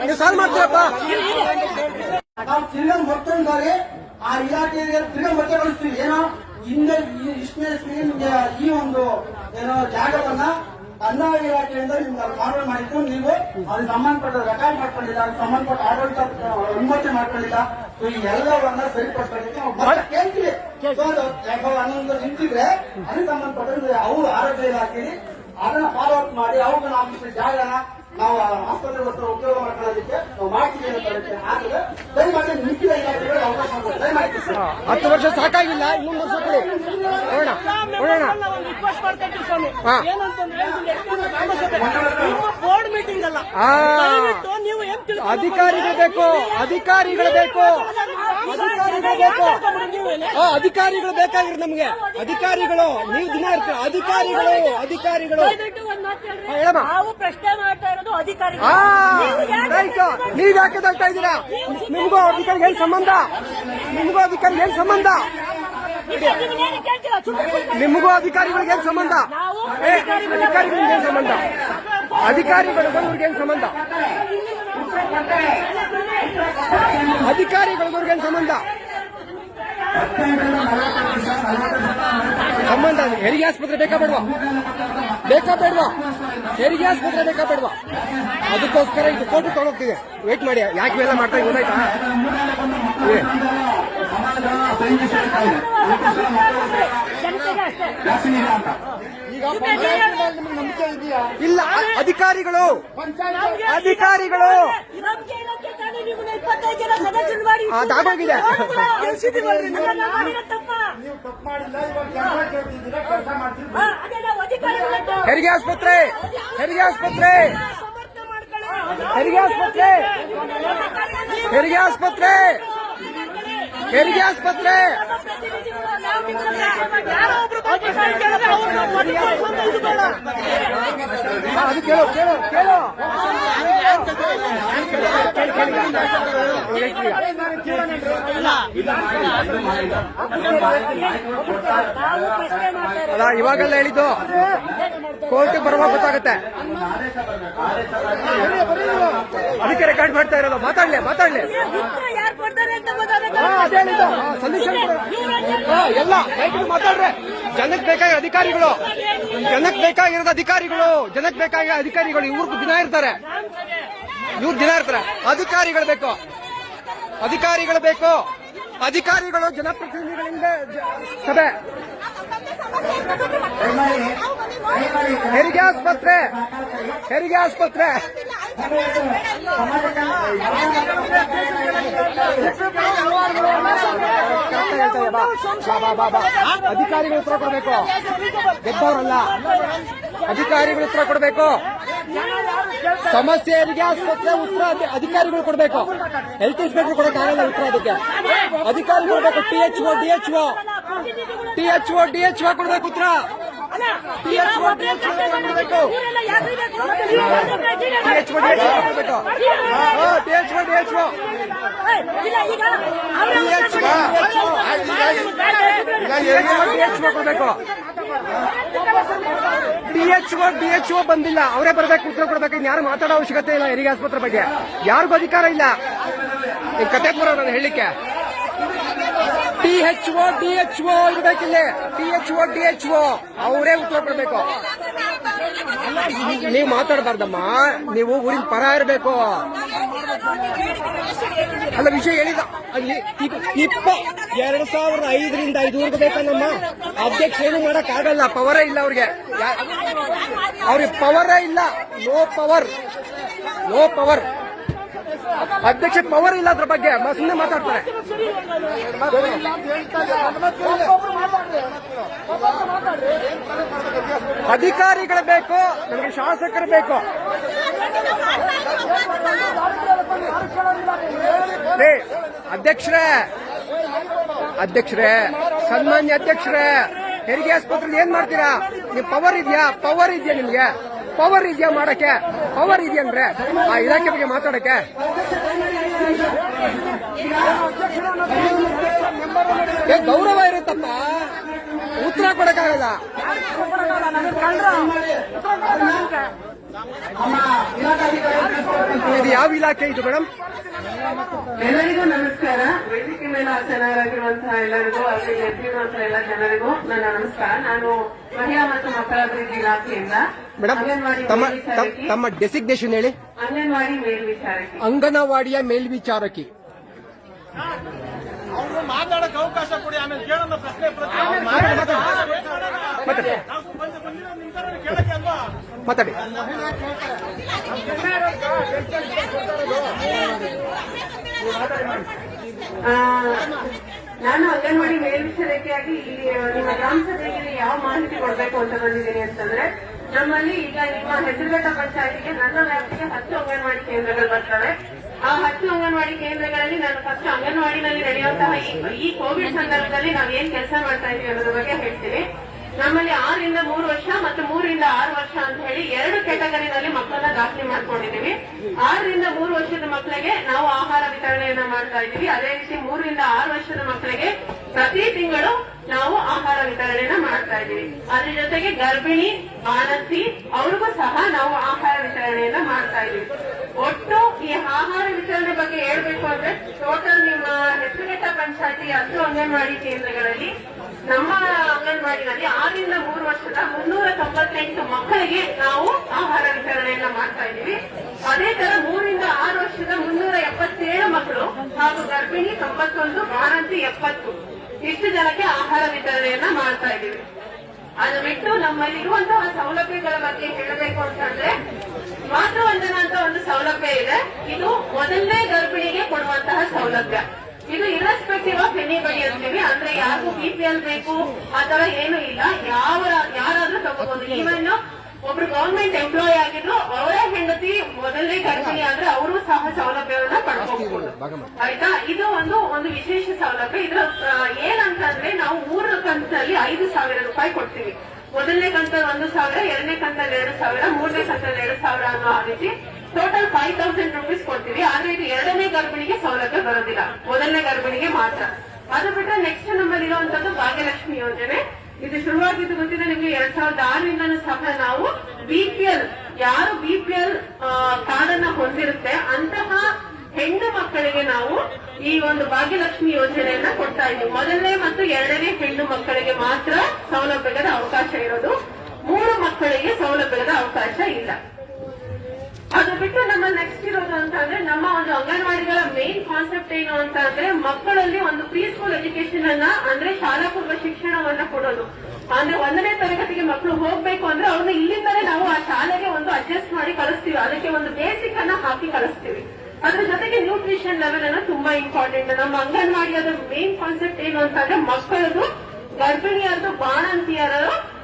ನೀವು ಸಾಲ್ವ್ ಮಾಡ್ತೀರಪ್ಪ. ತಿರ್ಗಾ ಮತ್ತೊಂದು ಆ ಇಲಾಖೆಗೆ ತಿರ್ಗಾ ಮತ್ತೆ ಕಳಿಸ್ತೀವಿ. ಏನೋ ಹಿಂದೆ ಇಷ್ಟನೇ ಈ ಒಂದು ಏನೋ ಜಾಗವನ್ನ ಕಂದಾಯ ಇಲಾಖೆಯಿಂದ ನಿಮ್ಗೆ ಫಾರ್ವರ್ಡ್ ಮಾಡಿದ್ದು ನೀವು ಅದಕ್ಕೆ ಸಂಬಂಧಪಟ್ಟ ರೆಕಾರ್ಡ್ ಮಾಡ್ಕೊಂಡಿಲ್ಲ ಅದಕ್ಕೆ ಸಂಬಂಧಪಟ್ಟ ಆಡಳಿತ ಅನುಮತಿ ಮಾಡ್ಕೊಂಡಿಲ್ಲ. ಸೊ ಈ ಎಲ್ಲವನ್ನ ಸರಿಪಡಿಸೋದಕ್ಕೆ ನಾವು ಮತ್ತೆ ಕೇಳ್ತೀವಿ. ಸೊ ಅದು ಯಾಕೋ ಹನ್ನೊಂದು ನಿಂತಿದ್ರೆ ಅದಕ್ಕೆ ಸಂಬಂಧಪಟ್ಟ ಅವ್ರು ಆರೋಗ್ಯ ಇಲಾಖೆ ಅದನ್ನ ಫಾಲೋ ಅಪ್ ಮಾಡಿ ಅವ್ರನ್ನ ಜಾಗನ ನಾವು ಆಸ್ಪತ್ರೆ ಮತ್ತು ಉಪಯೋಗ ಮಾಡ್ಕೊಳ್ಳೋದಕ್ಕೆ ನಾವು ಮಾಡ್ತೀವಿ ಅಂತ ಹೇಳ್ತೀವಿ ಆದ್ರೆ ದಯಮಾಡಿ ಮಿಕ್ಕಿದ ಇಲಾಖೆಗಳು ಅವಕಾಶ ಮಾಡ್ತಾರೆ ದಯಮಾಡಿ ಸರ್. ಹತ್ತು ವರ್ಷ ಸಾಕಾಗಿಲ್ಲ ಇನ್ನೊಂದು ವರ್ಷ ಕೊಡಿ ನೋಡೋಣ ನೋಡೋಣ ಒಂದು ರಿಕ್ವೆಸ್ಟ್ ಮಾಡ್ಕೊಂತೀವಿ ಸ್ವಾಮಿ ಹಾ. ಏನಂತಂದ್ರೆ ಗ್ರಾಮಸಭೆ ಬೋರ್ಡ್ ಮೀಟಿಂಗ್ ಅಲ್ಲ ನೀವು ಅಧಿಕಾರಿಗಳು ಬೇಕು ಅಧಿಕಾರಿಗಳು ಬೇಕು ಅಧಿಕಾರಿಗಳು ಅಧಿಕಾರಿಗಳು ಬೇಕಾಗಿರೋದು ನಮ್ಗೆ. ಅಧಿಕಾರಿಗಳು ನೀವು ದಿನ ಇರ್ತೀರ. ಅಧಿಕಾರಿಗಳು ಅಧಿಕಾರಿಗಳು. ನಾವು ಪ್ರಶ್ನೆ ಮಾಡ್ತಾ ಇರೋದು ಅಧಿಕಾರಿ ನೀವ್ ಯಾಕೆ ತಗ್ತಾ ಇದ್ದೀರಾ? ನಿಮ್ಗೂ ಅಧಿಕಾರಿಗೆ ಏನ್ ಸಂಬಂಧ? ನಿಮ್ಗೂ ಅಧಿಕಾರಿ ಏನ್ ಸಂಬಂಧ? ನಿಮಗೂ ಅಧಿಕಾರಿಗಳಿಗೆ ಏನ್ ಸಂಬಂಧ? ಅಧಿಕಾರಿಗಳಿಗೆ ಏನ್ ಸಂಬಂಧ? ಅಧಿಕಾರಿಗಳಿಗೂ ಇವ್ರಿಗೆ ಏನ್ ಸಂಬಂಧ? ಅಧಿಕಾರಿಗಳಿಗೂ ಸಂಬಂಧ? ಸಂಬಂಧ ಹೆರಿಗೆ ಆಸ್ಪತ್ರೆ ಬೇಕಾ ಬೇಡವಾ? ಬೇಕಾ ಬೇಡವಾ? ಹೆರಿಗೆ ಆಸ್ಪತ್ರೆ ಬೇಕಾ ಬೇಡವಾ? ಅದಕ್ಕೋಸ್ಕರ ಇದು ಕೋರ್ಟ್ ತಗೊಂಡೋಗ್ತಿದೆ. ವೇಟ್ ಮಾಡಿ, ಯಾಕೆ ಇವೆಲ್ಲ ಮಾಡ್ತಾ ಗೊತ್ತಾಯ್ತಾ? ಇಲ್ಲ, ಅಧಿಕಾರಿಗಳು. ಅಧಿಕಾರಿಗಳು. ಅದಾಗೋಗಿದೆ. ಹೆರಿಗೆ ಆಸ್ಪತ್ರೆ ಹೆರಿಗೆ ಆಸ್ಪತ್ರೆ. ಸಮರ್ಥನೆ ಮಾಡ್ಕೊಳ್ಳಿ. ಹೆರಿಗೆ ಆಸ್ಪತ್ರೆ. ಹೆರಿಗೆ ಆಸ್ಪತ್ರೆ. ಹೆರಿಗೆ ಆಸ್ಪತ್ರೆ ಅದು ಕೇಳೋ ಕೇಳು ಕೇಳು. ಅಲ್ಲ ಇವಾಗೆಲ್ಲ ಹೇಳಿದ್ದು ಕೋರ್ಟ್ ಬರುವಾಗ ಗೊತ್ತಾಗುತ್ತೆ. ಅದಕ್ಕೆ ರೆಕಾರ್ಡ್ ಮಾಡ್ತಾ ಇರೋದು ಮಾತಾಡ್ಲಿ ಮಾತಾಡ್ಲಿ. ಎಲ್ಲ ಮಾತಾಡ್ರೆ. ಜನಕ್ಕೆ ಬೇಕಾಗಿರೋ ಅಧಿಕಾರಿಗಳು, ಜನಕ್ಕೆ ಬೇಕಾಗಿರೋ ಅಧಿಕಾರಿಗಳು, ಜನಕ್ಕೆ ಬೇಕಾಗಿರೋ ಅಧಿಕಾರಿಗಳು ಇವ್ರಿಗೂ ದಿನ ಇರ್ತಾರೆ. ಇವ್ರು ದಿನ ಇರ್ತಾರೆ. ಅಧಿಕಾರಿಗಳು ಬೇಕು. ಅಧಿಕಾರಿಗಳು ಬೇಕು. ಅಧಿಕಾರಿಗಳು ಜನಪ್ರತಿನಿಧಿಗಳಿಂದ ಸಭೆ. ಹೆರಿಗೆ ಆಸ್ಪತ್ರೆ. ಹೆರಿಗೆ ಆಸ್ಪತ್ರೆ. ಅಧಿಕಾರಿಗಳು ಉತ್ತರ ಕೊಡಬೇಕು. ಗೆದ್ದವರಲ್ಲ. ಅಧಿಕಾರಿಗಳು ಉತ್ತರ ಕೊಡಬೇಕು. ಸಮಸ್ಯೆ ಹೆರಿಗೆ ಆಸ್ಪತ್ರೆ ಉತ್ತರ ಅಧಿ- ಅಧಿಕಾರಿಗಳು ಕೊಡಬೇಕು. ಹೆಲ್ತ್ ಇನ್ಸ್ಪೆಕ್ಟರ್ ಆಗಲ್ಲ ಉತ್ತರ ಅದಕ್ಕೆ. ಅಧಿಕಾರಿಗಳು ಕೊಡಬೇಕು. T H O D H O T H O D H O ಕೊಡ್ಬೇಕು ಉತ್ತರ T H O D H O ಕೊಡಬೇಕು? T H O D H O T H O D H O H O D H O ಬಂದಿಲ್ಲ ಅವರೇ ಬರ್ಬೇಕು ಉತ್ತರ ಕೊಡ್ಬೇಕು ಯಾರು ಮಾತಾಡೋ ಅವಶ್ಯಕತೆ ಇಲ್ಲ ಹೆರಿಗೆ ಆಸ್ಪತ್ರೆ ಬಗ್ಗೆ ಯಾರಿಗೂ ಅಧಿಕಾರ ಇಲ್ಲ ಈ ಕತೆ ಬರೋ ನಾನು ಹೇಳಲಿಕ್ಕೆ T H O, D H O ಇರ್ಬೇಕಿಲ್ಲ. D H O, D H O. ಅವರೇ ಉತ್ತರ ಕೊಡ್ಬೇಕು. ನೀವು ಮಾತಾಡಬಾರ್ದಮ್ಮ. ನೀವು ಊರಿನ ಪರ ಇರಬೇಕು. ಅಲ್ಲ, ವಿಷಯ ಹೇಳಿದ ಇಪ್ಪ ಎರಡ್ ಸಾವಿರದ ಐದರಿಂದ ಐದುವರೆಗೂ ಬೇಕನ್ನಮ್ಮ ಅಧ್ಯಕ್ಷ ಏನು ಮಾಡಕ್ ಆಗಲ್ಲ ಪವರೇ ಇಲ್ಲ ಅವ್ರಿಗೆ. ಅವ್ರಿಗೆ ಪವರೇ ಇಲ್ಲ. No power. No power. ಅಧ್ಯಕ್ಷ ಪವರ್ ಇಲ್ಲ ಅದ್ರ ಬಗ್ಗೆ. ಸುಮ್ಮನೆ ಮಾತಾಡ್ತಾರೆ. ಅಧಿಕಾರಿಗಳು ಬೇಕು, ನಮಗೆ ಶಾಸಕರು ಬೇಕು. ಅಧ್ಯಕ್ಷರೇ ಅಧ್ಯಕ್ಷರೇ, ಸನ್ಮಾನ್ಯ ಅಧ್ಯಕ್ಷರೇ, ಹೆರಿಗೆ ಆಸ್ಪತ್ರೆ ಏನ್ ಮಾಡ್ತೀರಾ? ನೀವು ಪವರ್ ಇದೆಯಾ? ಪವರ್ ಇದೆಯಾ ನಿಮ್ಗೆ? ಪವರ್ ಇದೆಯಾ ಮಾಡಕ್ಕೆ? ಪವರ್ ಇದೆಯಂದ್ರೆ ಆ ಇಲಾಖೆ ಬಗ್ಗೆ ಮಾತಾಡಕ್ಕೆ? ಗೌರವ ಇರುತ್ತಪ್ಪ. ಉತ್ತರ ಕೊಡಕ್ಕಾಗಲ್ಲ. ಇದು ಯಾವ ಇಲಾಖೆ ಇದು ಮೇಡಮ್ ಎಲ್ಲರಿಗೂ ನಮಸ್ಕಾರ. ವೇದಿಕೆ ಮೇಲೆ ಆಸನರಾಗಿರುವಂತಹ ಎಲ್ಲರಿಗೂ ಅಲ್ಲಿ ಗೆದ್ದಿರುವಂತಹ ಎಲ್ಲ ಜನರಿಗೂ ನನ್ನ ನಮಸ್ಕಾರ. ನಾನು ಮಹಿಳಾ ಮತ್ತು ಮಕ್ಕಳ ಅಭಿವೃದ್ಧಿ ಇಲಾಖೆಯಿಂದ ಮೇಡಮ್ ಅಂಗನವಾಡಿ ತಮ್ಮ ತಮ್ಮ- ಡೆಸಿಗ್ನೇಷನ್ ಹೇಳಿ. ಅಂಗನವಾಡಿ ಮೇಲ್ವಿಚಾರಕಿ. ಅಂಗನವಾಡಿಯ ಮೇಲ್ವಿಚಾರಕಿ. ಅವ್ರು ಮಾತಾಡಕ್ಕೆ ಅವಕಾಶ ಕೊಡಿ ಆಮೇಲೆ ಕೇಳೋಣ ಪ್ರಶ್ನೆ ಪ್ರಶ್ನೆ. ಮಾತಾಡಿ. ನಾನು ಅಂಗನವಾಡಿ ಇಲ್ಲಿ ನಿಮ್ಮ ಗ್ರಾಮ ಸಭೆಗೆ ಯಾವ ಮಾಹಿತಿ ಕೊಡಬೇಕು ಅಂತ ಬಂದಿದ್ದೀನಿ ಅಂತಂದ್ರೆ, ನಮ್ಮಲ್ಲಿ ಈಗ ನಿಮ್ಮ ಹೆಸರುಘಟ್ಟ ಪಂಚಾಯತಿಗೆ ನನ್ನ ವ್ಯಾಪ್ತಿಗೆ ಹತ್ತು ಅಂಗನವಾಡಿ ಕೇಂದ್ರಗಳು ಬರ್ತವೆ. ಆ ಹತ್ತು ಅಂಗನವಾಡಿ ಕೇಂದ್ರಗಳಲ್ಲಿ ನಾನು ಫಸ್ಟ್ ಅಂಗನವಾಡಿನಲ್ಲಿ ನಡೆಯುವಂತಹ ಈ ಕೋವಿಡ್ ಸಂದರ್ಭದಲ್ಲಿ ನಾವು ಏನ್ ಕೆಲಸ ಮಾಡ್ತಾ ಇದೀವಿ ಅನ್ನೋದ್ರ ಬಗ್ಗೆ ಹೇಳ್ತೀನಿ. ನಮ್ಮಲ್ಲಿ ಆರರಿಂದ ಮೂರು ವರ್ಷ ಮತ್ತು ಮೂರರಿಂದ ಆರು ವರ್ಷ ಅಂತ ಹೇಳಿ ಎರಡು ಕೆಟಗರಿನಲ್ಲಿ ಮಕ್ಕಳನ್ನ ದಾಖಲೆ ಮಾಡ್ಕೊಂಡಿದ್ದೀವಿ. ಆರರಿಂದ ಮೂರು ವರ್ಷದ ಮಕ್ಕಳಿಗೆ ನಾವು ಆಹಾರ ವಿತರಣೆಯನ್ನ ಮಾಡ್ತಾ ಇದ್ದೀವಿ. ಅದೇ ರೀತಿ ಮೂರರಿಂದ ಆರು ವರ್ಷದ ಮಕ್ಕಳಿಗೆ ಪ್ರತಿ ತಿಂಗಳು ನಾವು ಆಹಾರ ವಿತರಣೆಯನ್ನ ಮಾಡ್ತಾ ಇದ್ದೀವಿ. ಅದ್ರ ಜೊತೆಗೆ ಗರ್ಭಿಣಿ ಬಾಣಸಿ ಅವ್ರಿಗೂ ಸಹ ನಾವು ಆಹಾರ ವಿತರಣೆಯನ್ನ ಮಾಡ್ತಾ ಇದ್ದೀವಿ. ಒಟ್ಟು ಈ ಆಹಾರ ವಿತರಣೆ ಬಗ್ಗೆ ಹೇಳ್ಬೇಕು ಅಂದ್ರೆ ಟೋಟಲ್ ನಿಮ್ಮ ಹೆಸರುಘಟ್ಟ ಪಂಚಾಯತಿ ಹತ್ತು ಅಂಗನವಾಡಿ ಕೇಂದ್ರಗಳಲ್ಲಿ ನಮ್ಮ ಅಂಗನವಾಡಿನಲ್ಲಿ ಆರರಿಂದ ಮೂರು ವರ್ಷದ ಮುನ್ನೂರ ತೊಂಬತ್ತೆಂಟು ಮಕ್ಕಳಿಗೆ ನಾವು ಆಹಾರ ವಿತರಣೆಯನ್ನ ಮಾಡ್ತಾ ಇದ್ದೀವಿ. ಅದೇ ತರ ಮೂರಿಂದ ಆರು ವರ್ಷದ ಮುನ್ನೂರ ಎಪ್ಪತ್ತೇಳು ಮಕ್ಕಳು ಹಾಗೂ ಗರ್ಭಿಣಿ ತೊಂಬತ್ತೊಂದು ಆರಂತಿ ಎಪ್ಪತ್ತು. ಇಷ್ಟು ಜನಕ್ಕೆ ಆಹಾರ ವಿತರಣೆಯನ್ನ ಮಾಡ್ತಾ ಇದ್ದೀವಿ. ಅದು ಬಿಟ್ಟು ನಮ್ಮಲ್ಲಿರುವಂತಹ ಸೌಲಭ್ಯಗಳ ಬಗ್ಗೆ ಹೇಳಬೇಕು ಅಂತಂದ್ರೆ ಮಾತೃವಂದನ ಅಂತ ಒಂದು ಸೌಲಭ್ಯ ಇದೆ. ಇದು ಮೊದಲನೇ ಗರ್ಭಿಣಿಗೆ ಕೊಡುವಂತಹ ಸೌಲಭ್ಯ. ಇದು ಇರ್ರೆಸ್ಪೆಕ್ಟಿವ್ ಆಫ್ ಎನಿಬಡಿ ಅಂತೀವಿ. ಅಂದ್ರೆ ಯಾರಿಗೂ ಬಿಪಿಎಲ್ ಬೇಕು ಆತರ ಏನು ಇಲ್ಲ. ಯಾವ ಯಾರಾದ್ರೂ ತಗೋಬಹುದು ಈವನ್ ಒಬ್ರು ಗವರ್ಮೆಂಟ್ ಎಂಪ್ಲಾಯ್ ಆಗಿದ್ರು ಅವರೇ ಹೆಂಡತಿ ಮೊದಲನೇ ಗರ್ಭಿಣಿ ಆದ್ರೆ ಅವರು ಸಹ ಸೌಲಭ್ಯವನ್ನ ಪಡ್ಕೋಬಹುದು ಆಯ್ತಾ? ಇದು ಒಂದು ಒಂದು ವಿಶೇಷ ಸೌಲಭ್ಯ. ಇದ್ರ ಏನಂತಂದ್ರೆ ನಾವು ಮೂರು ಕಂತಲ್ಲಿ ಐದು ಸಾವಿರ ರೂಪಾಯಿ ಕೊಡ್ತೀವಿ. ಮೊದಲನೇ ಕಂತಲ್ಲಿ ಒಂದು ಸಾವಿರ ಎರಡನೇ ಕಂತಲ್ಲಿ ಎರಡು ಸಾವಿರ ಮೂರನೇ ಕಂತಲ್ಲಿ ಎರಡು ಸಾವಿರ ಅನ್ನೋ ಆ ರೀತಿ ಟೋಟಲ್ ಫೈವ್ ತೌಸಂಡ್ ರುಪೀಸ್ ಕೊಡ್ತೀವಿ. ಆದ್ರೆ ಇದು ಎರಡನೇ ಗರ್ಭಿಣಿಗೆ ಸೌಲಭ್ಯ ಬರೋದಿಲ್ಲ. ಮೊದಲನೇ ಗರ್ಭಿಣಿಗೆ ಮಾತ್ರ. ಅದು ಬಿಟ್ಟರೆ ನೆಕ್ಸ್ಟ್ ನಮ್ಮಲ್ಲಿ ಇರುವಂತದ್ದು ಭಾಗ್ಯಲಕ್ಷ್ಮಿ ಯೋಜನೆ. ಇದು ಶುರುವಾಗಿದ್ದು ಗೊತ್ತಿದೆ ನಿಮ್ಗೆ, ಎರಡ್ ಸಾವಿರದ ಆರರಿಂದನೂ ಸಹ ನಾವು ಬಿಪಿಎಲ್ ಯಾರು ಬಿಪಿಎಲ್ ಕಾರ್ಡ್ ಅನ್ನ ಹೊಂದಿರುತ್ತೆ, ಅಂತಹ ಹೆಣ್ಣು ಮಕ್ಕಳಿಗೆ ನಾವು ಈ ಒಂದು ಭಾಗ್ಯಲಕ್ಷ್ಮಿ ಯೋಜನೆಯನ್ನ ಕೊಡ್ತಾ ಇದ್ದೀವಿ. ಮೊದಲನೇ ಮತ್ತು ಎರಡನೇ ಹೆಣ್ಣು ಮಕ್ಕಳಿಗೆ ಮಾತ್ರ ಸೌಲಭ್ಯದ ಅವಕಾಶ ಇರೋದು. ಮೂರು ಮಕ್ಕಳಿಗೆ ಸೌಲಭ್ಯದ ಅವಕಾಶ ಇಲ್ಲ. ಅದು ಬಿಟ್ಟು ನಮ್ಮ ನೆಕ್ಸ್ಟ್ ಇರೋದು ಅಂತ ಅಂದ್ರೆ ನಮ್ಮ ಒಂದು ಅಂಗನವಾಡಿಗಳ ಮೇನ್ ಕಾನ್ಸೆಪ್ಟ್ ಏನು ಅಂತ ಅಂದ್ರೆ ಮಕ್ಕಳಲ್ಲಿ ಒಂದು ಪ್ರೀ ಸ್ಕೂಲ್ ಎಜುಕೇಶನ್ ಅನ್ನ ಅಂದ್ರೆ ಶಾಲಾ ಪೂರ್ವ ಶಿಕ್ಷಣವನ್ನ ಕೊಡೋದು. ಅಂದ್ರೆ ಒಂದನೇ ತರಗತಿಗೆ ಮಕ್ಕಳು ಹೋಗ್ಬೇಕು ಅಂದ್ರೆ ಅವ್ರನ್ನ ಇಲ್ಲಿಂದಲೇ ನಾವು ಆ ಶಾಲೆಗೆ ಒಂದು ಅಡ್ಜಸ್ಟ್ ಮಾಡಿ ಕಳಿಸ್ತೀವಿ. ಅದಕ್ಕೆ ಒಂದು ಬೇಸಿಕ್ ಅನ್ನ ಹಾಕಿ ಕಳಿಸ್ತೀವಿ. ಅದ್ರ ಜೊತೆಗೆ ನ್ಯೂಟ್ರಿಷನ್ ಲೆವೆಲ್ ಅನ್ನ ತುಂಬಾ ಇಂಪಾರ್ಟೆಂಟ್ ನಮ್ಮ ಅಂಗನವಾಡಿಯದ ಮೇನ್ ಕಾನ್ಸೆಪ್ಟ್ ಏನು ಅಂತಂದ್ರೆ ಮಕ್ಕಳದು ಗರ್ಭಿಣಿಯರದು ಬಾಣಂತಿಯರ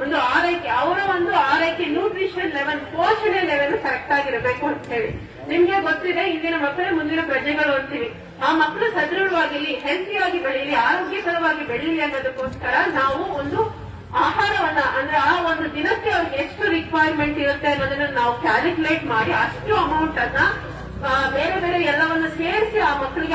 ಒಂದು ಆರೈಕೆ. ಅವರ ಒಂದು ಆರೈಕೆ ನ್ಯೂಟ್ರಿಷನ್ ಲೆವೆಲ್ ಪೋಷಣೆ ಲೆವೆಲ್ ಕರೆಕ್ಟ್ ಆಗಿರಬೇಕು ಅಂತ ಹೇಳಿ. ನಿಮ್ಗೆ ಗೊತ್ತಿದೆ, ಇಂದಿನ ಮಕ್ಕಳೇ ಮುಂದಿನ ಪ್ರಜೆಗಳು ಅಂತೀವಿ. ಆ ಮಕ್ಕಳು ಸದೃಢವಾಗಿರ್ಲಿ ಹೆಲ್ತಿಯಾಗಿ ಬೆಳೀಲಿ, ಆರೋಗ್ಯಕರವಾಗಿ ಬೆಳೀಲಿ ಅನ್ನೋದಕ್ಕೋಸ್ಕರ ನಾವು ಒಂದು ಆಹಾರವನ್ನ, ಅಂದ್ರೆ ಆ ಒಂದು ದಿನಕ್ಕೆ ಅವ್ರಿಗೆ ಎಷ್ಟು ರಿಕ್ವೈರ್ಮೆಂಟ್ ಇರುತ್ತೆ ಅನ್ನೋದನ್ನ ನಾವು ಕ್ಯಾಲ್ಕುಲೇಟ್ ಮಾಡಿ, ಅಷ್ಟು ಅಮೌಂಟ್ ಅನ್ನ ಬೇರೆ ಬೇರೆ ಎಲ್ಲವನ್ನ ಸೇರಿಸಿ ಆ ಮಕ್ಕಳಿಗೆ